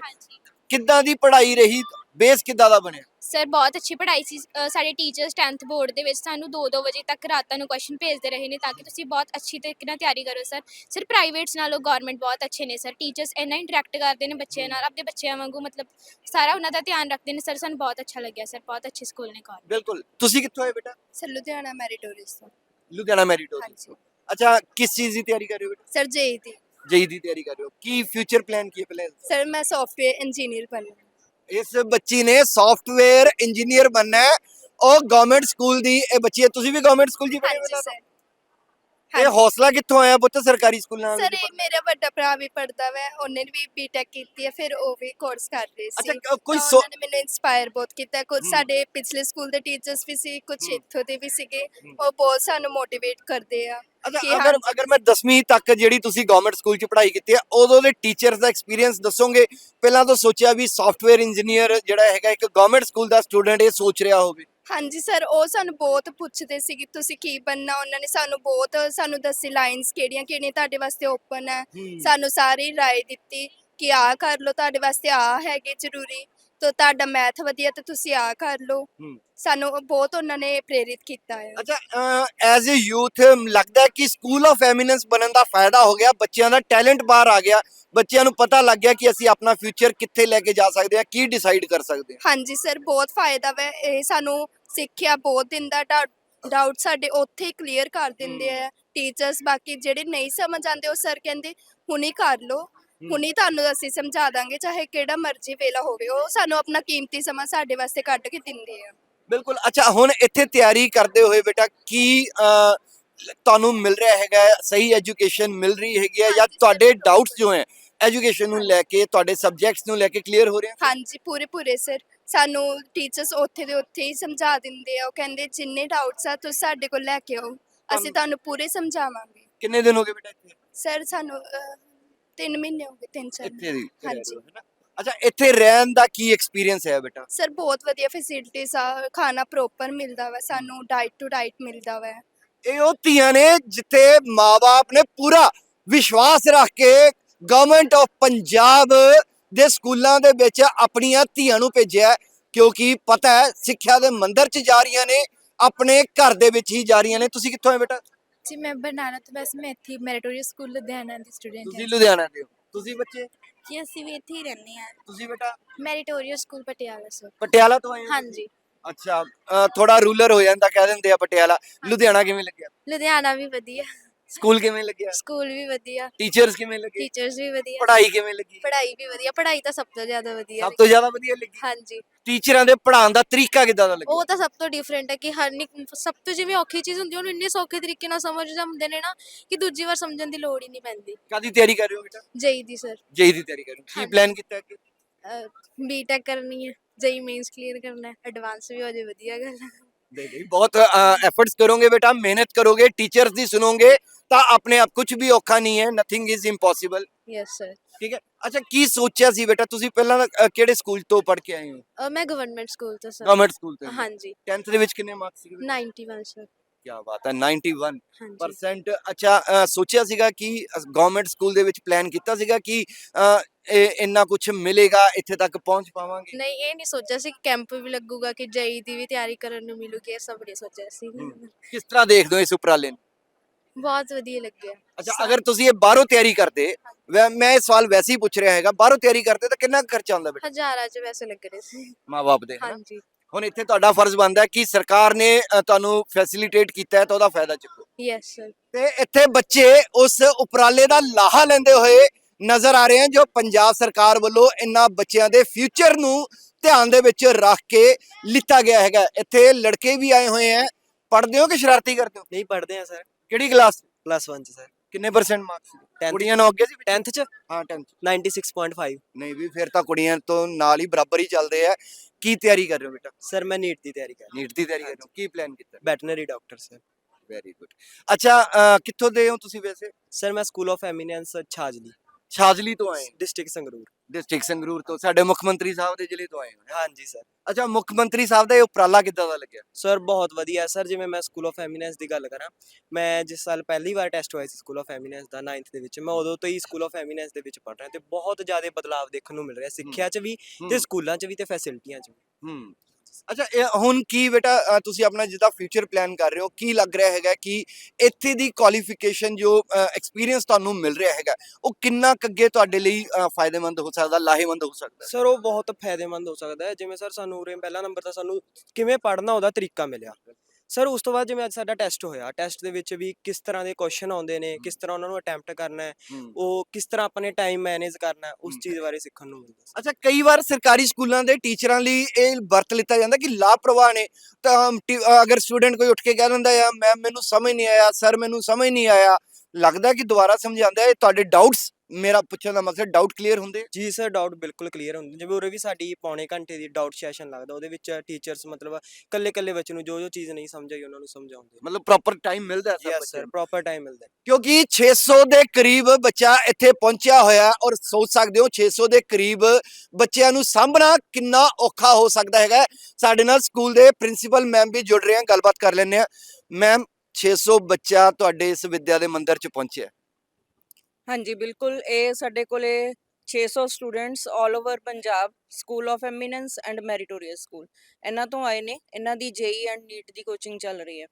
Speaker 1: ਕਿੱਦਾਂ ਦੀ ਪੜ੍ਹਾਈ ਰਹੀ? ਬੇਸ ਕਿੱਦਾਂ ਦਾ ਬਣਿਆ?
Speaker 4: ਸਰ ਬਹੁਤ ਅੱਛੀ ਪੜ੍ਹਾਈ ਸੀ ਅ, ਸਾਡੇ ਟੀਚਰਸ 10th ਬੋਰਡ ਦੇ ਵਿੱਚ ਸਾਨੂੰ 2-2 ਵਜੇ ਤੱਕ ਰਾਤਾਂ ਨੂੰ ਕੁਐਸਚਨ ਭੇਜਦੇ ਰਹੇ ਨੇ ਤਾਂ ਕਿ ਤੁਸੀਂ ਬਹੁਤ ਅੱਛੀ ਤਰੀਕੇ ਨਾਲ ਤਿਆਰੀ ਕਰੋ ਸਰ ਸਰ ਪ੍ਰਾਈਵੇਟਸ ਨਾਲੋਂ ਗਵਰਨਮੈਂਟ ਬਹੁਤ ਅੱਛੇ ਨੇ ਸਰ ਟੀਚਰਸ ਇੰਨਾ ਇੰਟਰੈਕਟ ਕਰਦੇ ਨੇ ਬੱਚਿਆਂ ਨਾਲ ਆਪਣੇ ਬੱਚਿਆਂ ਵਾਂਗੂ ਮਤਲਬ ਸਾਰਾ ਉਹਨਾਂ ਦਾ ਧਿਆਨ ਰੱਖਦੇ ਨੇ ਸਰ ਸਾਨੂੰ ਬਹੁਤ ਅੱਛਾ ਲੱਗਿਆ ਸਰ ਬਹੁਤ ਅੱਛੇ ਸਕੂਲ ਨੇ ਗੌਰਮੈਂਟ
Speaker 1: ਬਿਲਕੁਲ। ਤੁਸੀਂ ਕਿੱਥੋਂ ਆਏ ਬੇਟਾ?
Speaker 3: ਸਰ ਲੁਧਿਆਣਾ ਮੈਰੀਟੋਰੀਅਸ ਤੋਂ।
Speaker 1: ਲੁਧਿਆਣਾ ਮੈਰਿਟ
Speaker 3: ਹਾਂਜੀ।
Speaker 1: ਅੱਛਾ ਕਿਸ ਚੀਜ਼ ਦੀ ਤਿਆਰੀ ਕਰ ਰਹੇ ਹੋ ਬੇਟਾ?
Speaker 3: ਸਰ ਜੇਈ ਦੀ।
Speaker 1: ਜੇਈ ਦੀ ਤਿਆਰੀ ਕਰ ਰਹੇ ਹੋ। ਕੀ ਫਿਊਚਰ ਪਲਾਨ ਕੀ ਹੈ ਪਹਿਲੇ
Speaker 3: ਸਰ ਮੈਂ ਸੌਫਟਵੇਅਰ ਇੰਜੀਨੀਅਰ ਬਣਨਾ।
Speaker 1: ਇਸ ਬੱਚੀ ਨੇ ਸੌਫਟਵੇਅਰ ਇੰਜੀਨੀਅਰ ਬਣਨਾ ਹੈ। ਉਹ ਗਵਰਨਮੈਂਟ ਸਕੂਲ ਦੀ, ਇਹ ਬੱਚੀ ਹੈ। ਤੁਸੀਂ ਵੀ ਗਵਰਨਮੈਂਟ ਸਕੂਲ ਜੀ ਪੜ੍ਹੇ
Speaker 3: ਹਾਂਜੀ ਸਰ
Speaker 1: ਇਹ ਹੌਸਲਾ ਕਿੱਥੋਂ ਆਇਆ ਪੁੱਤ ਸਰਕਾਰੀ ਸਕੂਲਾਂ
Speaker 3: ਸਰ ਇਹ ਮੇਰਾ ਵੱਡਾ ਭਰਾ ਵੀ ਪੜਦਾ ਵਾ ਉਹਨੇ ਵੀ ਬੀਟੈਕ ਕੀਤੀ ਹੈ ਫਿਰ ਉਹ ਵੀ ਕੋਰਸ ਕਰ ਰਹੀ ਸੀ
Speaker 1: ਅੱਛਾ, ਕੋਈ
Speaker 3: ਉਹਨਾਂ ਨੇ ਮੈਨੂੰ ਇਨਸਪਾਇਰ ਬਹੁਤ ਕੀਤਾ ਕੁਝ। ਸਾਡੇ ਪਿਛਲੇ ਸਕੂਲ ਦੇ ਟੀਚਰਸ ਵੀ ਸੀ ਕੁਝ। ਇੱਥੋਂ ਦੇ ਵੀ ਸੀਗੇ। ਉਹ ਬਹੁਤ ਸਾਨੂੰ ਮੋਟੀਵੇਟ ਕਰਦੇ ਆ
Speaker 1: ਅਗਰ। ਅਗਰ ਮੈਂ 10ਵੀਂ ਤੱਕ ਜਿਹੜੀ ਤੁਸੀਂ ਗਵਰਨਮੈਂਟ ਸਕੂਲ 'ਚ ਪੜ੍ਹਾਈ ਕੀਤੀ ਹੈ ਉਦੋਂ ਦੇ ਟੀਚਰਸ ਦਾ ਐਕਸਪੀਰੀਅੰਸ ਦੱਸੋਗੇ ਪਹਿਲਾਂ ਤਾਂ ਸੋਚਿਆ ਵੀ ਸੌਫਟਵੇਅਰ ਇੰਜੀਨੀਅਰ ਜਿਹੜਾ ਹੈਗਾ ਇੱਕ ਗਵਰਨਮੈਂਟ ਸਕੂਲ ਦਾ ਸਟੂਡੈਂਟ ਇਹ ਸੋਚ ਰਿਹਾ ਹੋਵੇ
Speaker 3: ਹਾਂਜੀ ਸਰ ਉਹ ਸਾਨੂੰ ਬਹੁਤ ਪੁੱਛਦੇ ਸੀ ਕਿ ਤੁਸੀਂ ਕੀ ਬਣਨਾ ਉਹਨਾਂ ਨੇ ਸਾਨੂੰ ਬਹੁਤ ਸਾਨੂੰ ਦੱਸੀ ਲਾਈਨਸ ਕਿਹੜੀਆਂ ਕਿਹੜੀਆਂ ਤੁਹਾਡੇ ਵਾਸਤੇ ਓਪਨ ਹੈ। ਸਾਨੂੰ ਸਾਰੀ ਰਾਏ ਦਿੱਤੀ ਕਿ ਆਹ ਕਰ ਲਓ ਤੁਹਾਡੇ ਵਾਸਤੇ ਆਹ ਹੈਗੇ ਜ਼ਰੂਰੀ। ਤੋ ਤੁਹਾਡਾ ਮੈਥ ਵਧੀਆ ਤੇ ਤੁਸੀਂ ਆਹ ਕਰ ਲਓ। ਸਾਨੂੰ ਬਹੁਤ ਉਹਨਾਂ ਨੇ ਪ੍ਰੇਰਿਤ ਕੀਤਾ ਹੈ
Speaker 1: ਅੱਛਾ ਐਜ਼ ਅ ਯੂਥ ਲੱਗਦਾ ਹੈ ਕਿ ਸਕੂਲ ਆਫ ਐਮੀਨੈਂਸ ਬਣਨ ਦਾ ਫਾਇਦਾ ਹੋ ਗਿਆ ਬੱਚਿਆਂ ਦਾ ਟੈਲੈਂਟ ਬਾਹਰ ਆ ਗਿਆ ਬੱਚਿਆਂ ਨੂੰ ਪਤਾ ਲੱਗ ਗਿਆ ਕਿ ਅਸੀਂ ਆਪਣਾ ਫਿਊਚਰ ਕਿੱਥੇ ਲੈ ਕੇ ਜਾ ਸਕਦੇ ਹਾਂ ਕੀ ਡਿਸਾਈਡ ਕਰ ਸਕਦੇ ਹਾਂ।
Speaker 3: ਹਾਂਜੀ ਸਰ ਬਹੁਤ ਫਾਇਦਾ ਵਾ ਇਹ ਸਾਨੂੰ ਸਿੱਖਿਆ ਬਹੁਤ ਦਿੰਦਾ ਡਾਊਟ ਸਾਡੇ ਉੱਥੇ ਹੀ ਕਲੀਅਰ ਕਰ ਦਿੰਦੇ ਆ ਟੀਚਰਸ ਬਾਕੀ ਜਿਹੜੇ ਨਹੀਂ ਸਮਝ ਆਉਂਦੇ ਉਹ ਸਰ ਕਹਿੰਦੇ ਹੁਣੀ ਕਰ ਲਓ। ਹੁਣੀ ਤੁਹਾਨੂੰ ਅਸੀਂ ਸਮਝਾ ਦਾਂਗੇ ਚਾਹੇ ਕਿਹੜਾ ਮਰਜ਼ੀ ਵੇਲਾ ਹੋਵੇ ਉਹ ਸਾਨੂੰ ਆਪਣਾ ਕੀਮਤੀ ਸਮਾਂ ਸਾਡੇ ਵਾਸਤੇ ਕੱਢ ਕੇ ਦਿੰਦੇ ਆ।
Speaker 1: ਬਿਲਕੁਲ। ਅੱਛਾ ਹੁਣ ਇੱਥੇ ਤਿਆਰੀ ਕਰਦੇ ਹੋਏ ਬੇਟਾ ਕੀ ਅਹ, ਤੁਹਾਨੂੰ ਮਿਲ ਰਿਹਾ ਹੈਗਾ? ਸਹੀ ਐਜੂਕੇਸ਼ਨ ਮਿਲ ਰਹੀ ਹੈਗੀ ਹੈ ਜਾਂ ਤੁਹਾਡੇ। ਡਾਊਟਸ ਜੋ ਹੈ ਐਜੂਕੇਸ਼ਨ ਨੂੰ ਲੈ ਕੇ ਤੁਹਾਡੇ ਸਬਜੈਕਟਸ ਨੂੰ ਲੈ ਕੇ ਕਲੀਅਰ ਹੋ ਰਹੇ? ਹਨ
Speaker 3: ਹਾਂਜੀ ਪੂਰੇ ਪੂਰੇ ਸਰ ਸਾਨੂੰ ਟੀਚਰਸ ਉੱਥੇ ਦੇ ਉੱਥੇ ਹੀ ਸਮਝਾ ਦਿੰਦੇ ਆ ਉਹ ਕਹਿੰਦੇ ਜਿੰਨੇ ਡਾਊਟਸ ਆ ਤੁਸੀਂ ਸਾਡੇ ਕੋਲ ਲੈ ਕੇ ਆਓ। ਅਸੀਂ ਤੁਹਾਨੂੰ ਪੂਰੇ ਸਮਝਾਵਾਂਗੇ।
Speaker 1: ਕਿੰਨੇ ਦਿਨ ਹੋ ਗਏ ਬੇਟਾ ਇੱਥੇ?
Speaker 3: ਸਰ ਸਾਨੂੰ 3 ਮਹੀਨੇ ਹੋ ਗਏ ਤਿੰਨ ਚਾਰ
Speaker 1: ਇੱਥੇ ਦੀ
Speaker 3: ਹਾਂਜੀ।
Speaker 1: ਅੱਛਾ ਇੱਥੇ ਰਹਿਣ ਦਾ ਕੀ ਐਕਸਪੀਰੀਅੰਸ ਹੈ ਬੇਟਾ?
Speaker 3: ਸਰ ਬਹੁਤ ਵਧੀਆ ਫੈਸਿਲਿਟੀਆਂ ਆ ਖਾਣਾ ਪ੍ਰੋਪਰ ਮਿਲਦਾ ਵਾ ਸਾਨੂੰ ਡਾਈਟ ਟੂ ਡਾਈਟ ਮਿਲਦਾ ਵਾ।
Speaker 1: ਇਹ ਉਹ ਧੀਆਂ ਨੇ ਜਿੱਥੇ ਮਾਪੇ ਨੇ ਪੂਰਾ ਵਿਸ਼ਵਾਸ ਰੱਖ ਕੇ ਗਵਰਨਮੈਂਟ ਆਫ ਪੰਜਾਬ ਦੇ ਸਕੂਲਾਂ ਦੇ ਵਿੱਚ ਆਪਣੀਆਂ ਧੀਆਂ ਨੂੰ ਭੇਜਿਆ ਕਿਉਂਕਿ ਪਤਾ ਹੈ ਸਿੱਖਿਆ ਦੇ ਮੰਦਰ 'ਚ ਜਾ ਰਹੀਆਂ ਨੇ ਆਪਣੇ ਘਰ ਦੇ ਵਿੱਚ ਹੀ ਜਾ ਰਹੀਆਂ ਨੇ। ਤੁਸੀਂ ਕਿੱਥੋਂ ਆਏ ਬੇਟਾ?
Speaker 5: ਜੀ ਮੈਂ ਬਰਨਾਲਾ ਤੋਂ ਵੈਸੇ ਮੈਂ ਇੱਥੇ ਮੈਰੀਟੋਰੀਅਸ ਸਕੂਲ ਲੁਧਿਆਣਾ ਦੀ ਸਟੂਡੈਂਟ
Speaker 1: ਤੁਸੀਂ
Speaker 5: ਹਾਂ।
Speaker 1: ਲੁਧਿਆਣਾ ਦੇ ਹੋ? ਤੁਸੀਂ ਬੱਚੇ?
Speaker 5: ਜੀ ਅਸੀਂ ਵੀ ਇੱਥੇ ਹੀ ਰਹਿੰਦੇ ਹਾਂ।
Speaker 1: ਤੁਸੀਂ ਬੇਟਾ?
Speaker 5: Meritorious School Patiala sir
Speaker 1: Patiala ਤੋਂ ਆਏ ਹੋ?
Speaker 5: ਹਾਂਜੀ।
Speaker 1: ਅੱਛਾ ਥੋੜਾ ਰੂਲਰ ਹੋ ਜਾਂਦਾ ਕਹਿ ਦਿੰਦੇ ਆ ਪਟਿਆਲਾ। ਲੁਧਿਆਣਾ ਕਿਵੇਂ ਲੱਗਿਆ?
Speaker 5: ਲੁਧਿਆਣਾ ਵੀ ਵਧੀਆ।
Speaker 1: ਸਕੂਲ ਕਿਵੇਂ ਲੱਗਿਆ?
Speaker 5: ਸਕੂਲ ਵੀ ਵਧੀਆ।
Speaker 1: ਟੀਚਰਸ ਕਿਵੇਂ ਲੱਗੇ?
Speaker 5: ਟੀਚਰਸ ਵੀ ਵਧੀਆ।
Speaker 1: ਪੜ੍ਹਾਈ ਕਿਵੇਂ ਲੱਗੀ?
Speaker 5: ਪੜ੍ਹਾਈ ਵੀ ਵਧੀਆ। ਪੜ੍ਹਾਈ ਤਾਂ ਸਭ ਤੋਂ ਜ਼ਿਆਦਾ ਵਧੀਆ
Speaker 1: ਸਭ ਤੋਂ ਜ਼ਿਆਦਾ ਵਧੀਆ ਲੱਗੀ?
Speaker 5: ਹਾਂਜੀ।
Speaker 1: ਟੀਚਰਾਂ ਦੇ ਪੜ੍ਹਾਉਣ ਦਾ ਤਰੀਕਾ ਕਿਦਾਂ ਦਾ ਲੱਗਿਆ?
Speaker 5: ਉਹ ਤਾਂ ਸਭ ਤੋਂ ਡਿਫਰੈਂਟ ਹੈ ਕਿ ਹਰ ਨਿਕ ਸਭ ਤੋਂ ਜਿਵੇਂ ਔਖੀ ਚੀਜ਼ ਹੁੰਦੀ ਹੈ ਉਹਨੂੰ ਇੰਨੇ ਸੌਖੇ ਤਰੀਕੇ ਨਾਲ ਸਮਝ ਜਾਂਦੇ ਨੇ ਨਾ ਕਿ ਦੂਜੀ ਵਾਰ ਸਮਝਣ ਦੀ ਲੋੜ ਹੀ ਨਹੀਂ ਪੈਂਦੀ।
Speaker 1: ਕਾਦੀ ਤਿਆਰੀ ਕਰ ਰਹੇ ਹੋ ਬੇਟਾ?
Speaker 5: ਜਈ ਦੀ ਸਰ।
Speaker 1: ਜੇਈ ਦੀ ਤਿਆਰੀ ਕਰ ਰਹੇ ਹੋ। ਕੀ
Speaker 5: ਹਾਂਜੀ।
Speaker 1: ਪਲਾਨ ਕੀਤਾ ਕਿ
Speaker 5: ਬੀਟੈਕ ਕਰਨੀ ਹੈ। ਜਈ ਮੇਨਸ ਕਲੀਅਰ ਕਰਨਾ ਹੈ। ਐਡਵਾਂਸ ਵੀ ਹੋ ਜਾਏ ਵਧੀਆ ਗੱਲ ਹੈ।
Speaker 1: ਨਹੀਂ ਨਹੀਂ ਬਹੁਤ ਐਫਰਟਸ ਕਰੋਗੇ ਬੇਟਾ ਮਿਹਨਤ ਕਰੋਗੇ ਟੀਚਰਸ ਦੀ ਸੁਣੋਗੇ ਤਾਂ ਆਪਣੇ ਆਪ ਕੁਝ ਵੀ ਔਖਾ ਨਹੀਂ ਹੈ nothing is impossible
Speaker 5: yes sir
Speaker 1: ਠੀਕ ਹੈ? ਅੱਛਾ ਕੀ ਸੋਚਿਆ ਸੀ ਬੇਟਾ ਤੁਸੀਂ ਪਹਿਲਾਂ ਅ, ਕਿਹੜੇ ਸਕੂਲ ਤੋਂ ਪੜ੍ਹ ਕੇ ਆਏ ਹੋ?
Speaker 5: ਮੈਂ ਗਵਰਨਮੈਂਟ ਸਕੂਲ ਤੋਂ ਸਰ
Speaker 1: ਗਵਰਨਮੈਂਟ ਸਕੂਲ ਤੋਂ।
Speaker 5: ਹਾਂਜੀ।
Speaker 1: 10th ਦੇ ਵਿੱਚ ਕਿੰਨੇ ਮਾਰਕਸ ਸੀ
Speaker 5: 91 ਸਰ
Speaker 1: ਕੀ ਬਾਤ ਹੈ 91
Speaker 5: ਹਾਂਜੀ।
Speaker 1: ਪਰਸੈਂਟ ਅੱਛਾ ਅ, ਸੋਚਿਆ ਸੀਗਾ ਕਿ ਗਵਰਨਮੈਂਟ ਸਕੂਲ ਦੇ ਵਿੱਚ ਪਲਾਨ ਕੀਤਾ ਸੀਗਾ ਕਿ ਅ, ਇਹ ਇੰਨਾ ਕੁਝ ਮਿਲੇਗਾ ਇੱਥੇ ਤੱਕ ਪਹੁੰਚ ਪਾਵਾਂਗੇ?
Speaker 5: ਨਹੀਂ ਇਹ ਨਹੀਂ ਸੋਚਿਆ ਸੀ ਕਿ ਕੈਂਪ ਵੀ ਲੱਗੂਗਾ ਕਿ ਜਈ ਦੀ ਵੀ ਤਿਆਰੀ ਕਰਨ ਨੂੰ ਮਿਲੂਗੀ ਇਹ ਸਭ ਨਹੀਂ ਸੋਚਿਆ ਸੀ।
Speaker 1: ਕਿਸ ਤਰ੍ਹਾਂ ਦੇਖਦੇ ਹੋ ਇਸ ਉਪਰਾਲੇ ਨੂੰ?
Speaker 5: ਬਹੁਤ ਵਧੀਆ ਲੱਗਿਆ
Speaker 1: ਅੱਛਾ ਅਗਰ ਤੁਸੀਂ ਇਹ ਬਾਹਰੋਂ ਤਿਆਰੀ ਕਰਦੇ ਵੈ- ਮੈਂ ਇਹ ਸਵਾਲ ਵੈਸੇ ਹੀ ਪੁੱਛ ਰਿਹਾ ਹੈਗਾ ਬਾਹਰੋਂ ਤਿਆਰੀ ਕਰਦੇ ਤਾਂ ਕਿੰਨਾ ਕੁ ਖਰਚਾ ਆਉਂਦਾ ਬੇਟਾ?
Speaker 5: ਹਜ਼ਾਰਾਂ ਚ ਵੈਸੇ ਲੱਗ ਰਹੇ ਸੀ।
Speaker 1: ਮਾਪੇ ਦੇ ਹਨਾ?
Speaker 5: ਹਾਂਜੀ।
Speaker 1: ਹੁਣ ਇੱਥੇ ਤੁਹਾਡਾ ਫਰਜ਼ ਬਣਦਾ ਹੈ ਕਿ ਸਰਕਾਰ ਨੇ ਅ, ਤੁਹਾਨੂੰ ਫੈਸਿਲਿਟੇਟ ਕੀਤਾ ਹੈ ਤਾਂ ਉਹਦਾ ਫਾਇਦਾ ਚੁੱਕੋ।
Speaker 5: ਯੈਸ ਸਰ
Speaker 1: ਤੇ ਇੱਥੇ ਬੱਚੇ ਉਸ ਉਪਰਾਲੇ ਦਾ ਲਾਹਾ ਲੈਂਦੇ ਹੋਏ ਨਜ਼ਰ ਆ ਰਹੇ ਹਨ ਜੋ ਪੰਜਾਬ ਸਰਕਾਰ ਵੱਲੋਂ ਇਹਨਾਂ ਬੱਚਿਆਂ ਦੇ ਫਿਊਚਰ ਨੂੰ ਧਿਆਨ ਦੇ ਵਿੱਚ ਰੱਖ ਕੇ ਲਿੱਤਾ ਗਿਆ ਹੈਗਾ। ਇੱਥੇ ਲੜਕੇ ਵੀ ਆਏ ਹੋਏ ਹੈ। ਪੜ੍ਹਦੇ ਹੋ ਕਿ ਸ਼ਰਾਰਤੀ ਕਰਦੇ ਹੋ?
Speaker 7: ਨਹੀਂ ਪੜ੍ਹਦੇ ਆ ਸਰ।
Speaker 1: ਕਿਹੜੀ ਕਲਾਸ
Speaker 7: ਪਲੱਸ 1 ਚ ਸਰ।
Speaker 1: ਕਿੰਨੇ ਪਰਸੈਂਟ ਮਾਰਕਸ
Speaker 7: 10th
Speaker 1: ਕੁੜੀਆਂ ਨੂੰ ਅੱਗੇ ਸੀ
Speaker 7: 10th ਚ?
Speaker 1: ਹਾਂ 10th
Speaker 7: 96.5
Speaker 1: ਨਹੀਂ ਵੀ ਫਿਰ ਤਾਂ ਕੁੜੀਆਂ ਤੋਂ ਨਾਲ ਹੀ ਬਰਾਬਰ ਹੀ ਚੱਲਦੇ ਆ। ਕੀ ਤਿਆਰੀ ਕਰ ਰਹੇ ਹੋ ਬੇਟਾ?
Speaker 7: ਸਰ ਮੈਂ ਨੀਟ ਦੀ ਤਿਆਰੀ ਕਰ
Speaker 1: ਨੀਟ ਦੀ ਤਿਆਰੀ ਕਰ ਰਹੇ ਹੋ। ਕੀ ਪਲਾਨ ਕੀਤਾ?
Speaker 7: Veterinary doctor sir.
Speaker 1: Very good ਅੱਛਾ ਕਿੱਥੋਂ ਦੇ ਹੋ ਤੁਸੀਂ ਵੈਸੇ?
Speaker 7: ਸਰ ਮੈਂ School of Eminence Chhajli.
Speaker 1: Chhajli ਤੋਂ ਆਏ
Speaker 7: ਡਿਸਟ੍ਰਿਕਟ ਸੰਗਰੂਰ।
Speaker 1: ਡਿਸਟ੍ਰਿਕਟ ਸੰਗਰੂਰ ਤੋਂ ਸਾਡੇ ਮੁੱਖ ਮੰਤਰੀ ਸਾਹਿਬ ਦੇ ਜ਼ਿਲ੍ਹੇ ਤੋਂ ਆਏ ਹੋ।
Speaker 7: ਹਾਂਜੀ ਸਰ
Speaker 1: ਅੱਛਾ ਮੁੱਖ ਮੰਤਰੀ ਸਾਹਿਬ ਦਾ ਇਹ ਉਪਰਾਲਾ ਕਿੱਦਾਂ ਦਾ ਲੱਗਿਆ?
Speaker 7: ਸਰ ਬਹੁਤ ਵਧੀਆ ਸਰ ਜਿਵੇਂ ਮੈਂ ਸਕੂਲ ਆਫ ਐਮੀਨੈਂਸ ਦੀ ਗੱਲ ਕਰਾਂ ਮੈਂ ਜਿਸ ਸਾਲ ਪਹਿਲੀ ਵਾਰ ਟੈਸਟ ਹੋਇਆ ਸੀ ਸਕੂਲ ਆਫ ਐਮੀਨੈਂਸ ਦਾ 9th ਦੇ ਵਿੱਚ ਮੈਂ ਉਦੋਂ ਤੋਂ ਹੀ ਸਕੂਲ ਆਫ ਐਮੀਨੈਂਸ ਦੇ ਵਿੱਚ ਪੜ੍ਹ ਰਿਹਾ ਤੇ ਬਹੁਤ ਜ਼ਿਆਦਾ ਬਦਲਾਅ ਦੇਖਣ ਨੂੰ ਮਿਲ ਰਿਹਾ ਸਿੱਖਿਆ 'ਚ ਵੀ ਤੇ ਸਕੂਲਾਂ 'ਚ ਵੀ ਤੇ ਫੈਸਿਲਿਟੀਆਂ 'ਚ ਵੀ।
Speaker 1: ਹੂੰ। ਅੱਛਾ ਇਹ ਹੁਣ ਕੀ ਬੇਟਾ ਅ, ਤੁਸੀਂ ਆਪਣਾ ਜਿੱਦਾਂ ਫਿਊਚਰ ਪਲਾਨ ਕਰ ਰਹੇ ਹੋ ਕੀ ਲੱਗ ਰਿਹਾ ਹੈਗਾ ਕਿ ਇੱਥੇ ਦੀ ਕੁਆਲੀਫਿਕੇਸ਼ਨ ਜੋ ਐਕਸਪੀਰੀਅੰਸ ਤੁਹਾਨੂੰ ਮਿਲ ਰਿਹਾ ਹੈਗਾ ਉਹ ਕਿੰਨਾ ਕੁ ਅੱਗੇ ਤੁਹਾਡੇ ਲਈ ਅ, ਫਾਇਦੇਮੰਦ ਹੋ ਸਕਦਾ ਲਾਹੇਵੰਦ ਹੋ ਸਕਦਾ?
Speaker 7: ਸਰ ਉਹ ਬਹੁਤ ਫਾਇਦੇਮੰਦ ਹੋ ਸਕਦਾ ਹੈ। ਜਿਵੇਂ ਸਰ ਸਾਨੂੰ ਉਰੇ ਪਹਿਲਾ ਨੰਬਰ ਤਾਂ ਸਾਨੂੰ ਕਿਵੇਂ ਪੜ੍ਹਨਾ ਉਹਦਾ ਤਰੀਕਾ ਮਿਲਿਆ। ਸਰ ਉਸ ਤੋਂ ਬਾਅਦ ਜਿਵੇਂ ਅੱਜ ਸਾਡਾ ਟੈਸਟ ਹੋਇਆ ਟੈਸਟ ਦੇ ਵਿੱਚ ਵੀ ਕਿਸ ਤਰ੍ਹਾਂ ਦੇ ਕੁਐਸਚਨ ਆਉਂਦੇ ਨੇ ਕਿਸ ਤਰ੍ਹਾਂ ਉਹਨਾਂ ਨੂੰ ਅਟੈਂਪਟ ਕਰਨਾ ਹੈ ਉਹ ਕਿਸ ਤਰ੍ਹਾਂ ਆਪਣੇ ਟਾਈਮ ਮੈਨੇਜ ਕਰਨਾ ਹੈ ਉਸ। ਚੀਜ਼ ਬਾਰੇ ਸਿੱਖਣ ਨੂੰ ਮਿਲਦਾ
Speaker 1: ਅੱਛਾ ਕਈ ਵਾਰ ਸਰਕਾਰੀ ਸਕੂਲਾਂ ਦੇ ਟੀਚਰਾਂ ਲਈ ਇਹ ਵਰਤ ਲਿੱਤਾ ਜਾਂਦਾ ਕਿ ਲਾਪਰਵਾਹ ਨੇ। ਤਾਂ ਟੀ- ਅਗਰ ਸਟੂਡੈਂਟ ਕੋਈ ਉੱਠ ਕੇ ਕਹਿ ਦਿੰਦਾ ਆ ਮੈਮ ਮੈਨੂੰ ਸਮਝ ਨਹੀਂ ਆਇਆ ਸਰ ਮੈਨੂੰ ਸਮਝ ਨਹੀਂ ਆਇਆ। ਲੱਗਦਾ ਕਿ ਦੁਬਾਰਾ ਸਮਝਾਉਂਦਾ ਹੈ ਤੁਹਾਡੇ ਡਾਊਟਸ ਮੇਰਾ ਪੁੱਛਣ ਦਾ ਮਕਸਦ ਡਾਊਟ ਕਲੀਅਰ ਹੁੰਦੇ
Speaker 7: ਜੀ ਸਰ ਡਾਊਟ ਬਿਲਕੁਲ ਕਲੀਅਰ ਹੁੰਦੇ ਜਿਵੇਂ ਉਰੇ ਵੀ ਸਾਡੀ ਪੌਣੇ ਘੰਟੇ ਦੀ ਡਾਊਟ ਸੈਸ਼ਨ ਲੱਗਦਾ ਉਹਦੇ ਵਿੱਚ ਟੀਚਰਸ ਮਤਲਬ ਕੱਲੇ ਕੱਲੇ ਬੱਚੇ ਨੂੰ ਜੋ ਜੋ ਚੀਜ਼ ਨਹੀਂ ਸਮਝ ਆਈ ਉਹਨਾਂ ਨੂੰ ਸਮਝਾਉਂਦੇ
Speaker 1: ਮਤਲਬ ਪ੍ਰੋਪਰ ਟਾਈਮ ਮਿਲਦਾ ਹੈ
Speaker 7: ਯੈਸ ਸਰ। ਪ੍ਰੋਪਰ ਟਾਈਮ ਮਿਲਦਾ ਹੈ।
Speaker 1: ਕਿਉਂਕਿ 600 ਦੇ ਕਰੀਬ ਬੱਚਾ ਇੱਥੇ ਪਹੁੰਚਿਆ ਹੋਇਆ ਹੈ ਔਰ ਸੋਚ ਸਕਦੇ ਹੋ 600 ਦੇ ਕਰੀਬ ਬੱਚਿਆਂ ਨੂੰ ਸਾਂਭਣਾ ਕਿੰਨਾ ਔਖਾ ਹੋ ਸਕਦਾ ਹੈਗਾ ਹੈ। ਸਾਡੇ ਨਾਲ ਸਕੂਲ ਦੇ ਪ੍ਰਿੰਸੀਪਲ ਮੈਮ ਵੀ ਜੁੜ ਰਹੇ ਹਨ ਗੱਲਬਾਤ ਕਰ ਲੈਂਦੇ ਆ ਮੈਮ 600 ਬੱਚਾ ਤੁਹਾਡੇ ਇਸ ਵਿਦਿਆ ਦੇ ਮੰਦਿਰ ਚ ਪਹੁੰਚਿਆ
Speaker 6: ਹਾਂਜੀ ਬਿਲਕੁਲ ਇਹ ਸਾਡੇ ਕੋਲੇ 600 students 올 over Punjab School of Eminence and Meritorious School ਇਹਨਾਂ ਤੋਂ ਆਏ ਨੇ ਇਹਨਾਂ ਦੀ ਜੇਈ ਐਂਡ ਨੀਟ ਦੀ ਕੋਚਿੰਗ ਚੱਲ ਰਹੀ ਹੈ।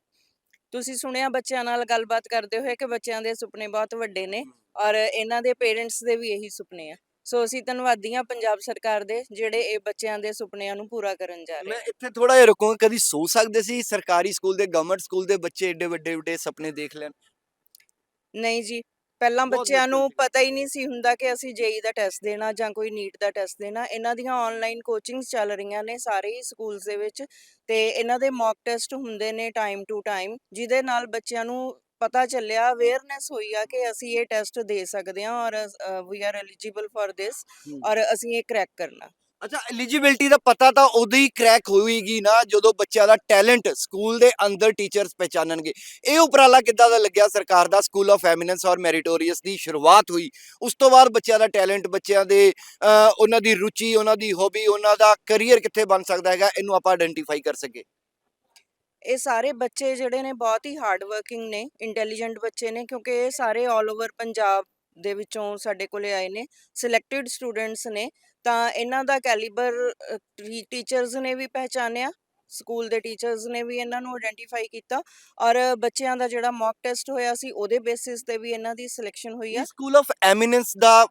Speaker 6: ਤੁਸੀਂ ਸੁਣਿਆ ਬੱਚਿਆਂ ਨਾਲ ਗੱਲਬਾਤ ਕਰਦੇ ਹੋਏ ਕਿ ਬੱਚਿਆਂ ਦੇ ਸੁਪਨੇ ਬਹੁਤ ਵੱਡੇ ਨੇ ਔਰ ਇਹਨਾਂ ਦੇ ਪੇਰੈਂਟਸ ਦੇ ਵੀ ਇਹੀ ਸੁਪਨੇ ਆ। ਸੋ ਅਸੀਂ ਧੰਨਵਾਦੀ ਹਾਂ ਪੰਜਾਬ ਸਰਕਾਰ ਦੇ ਜਿਹੜੇ ਇਹ ਬੱਚਿਆਂ ਦੇ ਸੁਪਨਿਆਂ ਨੂੰ ਪੂਰਾ ਕਰਨ ਜਾ ਰਹੇ
Speaker 1: ਮੈਂ ਇੱਥੇ ਥੋੜਾ ਜਿਹਾ ਰੁਕੂੰਗਾ ਕਦੀ ਸੋਚ ਸਕਦੇ ਸੀ ਸਰਕਾਰੀ ਸਕੂਲ ਦੇ ਗਵਰਨਮੈਂਟ ਸਕੂਲ ਦੇ ਬੱਚੇ ਏਡੇ ਵੱਡੇ ਵੱਡੇ ਸੁਪਨੇ ਦੇਖ ਲੈਣ?
Speaker 6: ਨਹੀਂ ਜੀ ਪਹਿਲਾਂ ਬੱਚਿਆਂ ਨੂੰ। ਪਤਾ ਹੀ ਨਹੀਂ ਸੀ ਹੁੰਦਾ ਕਿ ਅਸੀਂ ਜੇਈ ਦਾ ਟੈਸਟ ਦੇਣਾ ਜਾਂ ਕੋਈ ਨੀਟ ਦਾ ਟੈਸਟ ਦੇਣਾ ਇਹਨਾਂ ਦੀਆਂ ਆਨਲਾਈਨ ਕੋਚਿੰਗਸ ਚੱਲ ਰਹੀਆਂ ਨੇ ਸਾਰੇ ਹੀ ਸਕੂਲਸ ਦੇ ਵਿੱਚ ਤੇ ਇਹਨਾਂ ਦੇ ਮੌਕ ਟੈਸਟ ਹੁੰਦੇ ਨੇ ਟਾਈਮ ਟੂ ਟਾਈਮ ਜਿਹਦੇ ਨਾਲ ਬੱਚਿਆਂ ਨੂੰ ਪਤਾ ਚੱਲਿਆ ਅਵੇਅਰਨੈਸ ਹੋਈ ਆ ਕਿ ਅਸੀਂ ਇਹ ਟੈਸਟ ਦੇ ਸਕਦੇ ਹਾਂ ਔਰ we are eligible for this. ਔਰ ਅਸੀਂ ਇਹ ਕਰੈਕ ਕਰਨਾ
Speaker 1: ਅੱਛਾ ਐਲੀਜੀਬਿਲਟੀ ਦਾ ਪਤਾ ਤਾਂ ਉਦੋਂ ਹੀ ਕ੍ਰੈਕ ਹੋਏਗੀ ਨਾ, ਜਦੋਂ ਬੱਚਿਆਂ ਦਾ ਟੈਲੈਂਟ ਸਕੂਲ ਦੇ ਅੰਦਰ ਟੀਚਰਸ ਪਹਿਚਾਨਣਗੇ। ਇਹ ਉਪਰਾਲਾ ਕਿੱਦਾਂ ਦਾ ਲੱਗਿਆ? ਸਰਕਾਰ ਦਾ ਸਕੂਲ ਆਫ ਐਮੀਨੈਂਸ ਔਰ ਮੈਰੀਟੋਰੀਅਸ ਦੀ ਸ਼ੁਰੂਆਤ ਹੋਈ। ਉਸ ਤੋਂ ਬਾਅਦ ਬੱਚਿਆਂ ਦਾ ਟੈਲੈਂਟ ਬੱਚਿਆਂ ਦੇ ਉਹਨਾਂ ਦੀ ਰੁਚੀ, ਉਹਨਾਂ ਦੀ ਹੌਬੀ ਉਹਨਾਂ ਦਾ ਕੈਰੀਅਰ ਕਿੱਥੇ ਬਣ ਸਕਦਾ ਹੈਗਾ, ਇਹਨੂੰ ਆਪਾਂ ਆਇਡੈਂਟੀਫਾਈ ਕਰ ਸਕੇ
Speaker 6: ਇਹ ਸਾਰੇ ਬੱਚੇ ਜਿਹੜੇ ਨੇ ਬਹੁਤ ਹੀ ਹਾਰਡ ਵਰਕਿੰਗ ਨੇ ਇੰਟੈਲੀਜੈਂਟ ਬੱਚੇ ਨੇ, ਕਿਉਂਕਿ ਇਹ ਸਾਰੇ 올 ਓਵਰ ਪੰਜਾਬ ਦੇ ਵਿੱਚੋਂ ਸਾਡੇ ਕੋਲੇ ਆਏ ਨੇ ਸਿਲੈਕਟਿਡ ਸਟੂਡੈਂਟਸ ਨੇ। ਤਾਂ ਇਹਨਾਂ ਦਾ ਕੈਲੀਬਰ ਟੀਚਰਸ ਨੇ ਵੀ ਪਹਿਚਾਨਿਆ ਸਕੂਲ ਦੇ ਟੀਚਰਸ ਨੇ ਵੀ ਇਹਨਾਂ ਨੂੰ ਆਇਡੈਂਟੀਫਾਈ ਕੀਤਾ ਔਰ ਬੱਚਿਆਂ ਦਾ ਜਿਹੜਾ ਮੌਕ ਟੈਸਟ ਹੋਇਆ ਸੀ ਉਹਦੇ ਬੇਸਿਸ ਤੇ ਵੀ ਇਹਨਾਂ ਦੀ ਸਿਲੈਕਸ਼ਨ ਹੋਈ ਆ।
Speaker 1: ਸਕੂਲ ਆਫ ਐਮੀਨੈਂਸ ਦਾ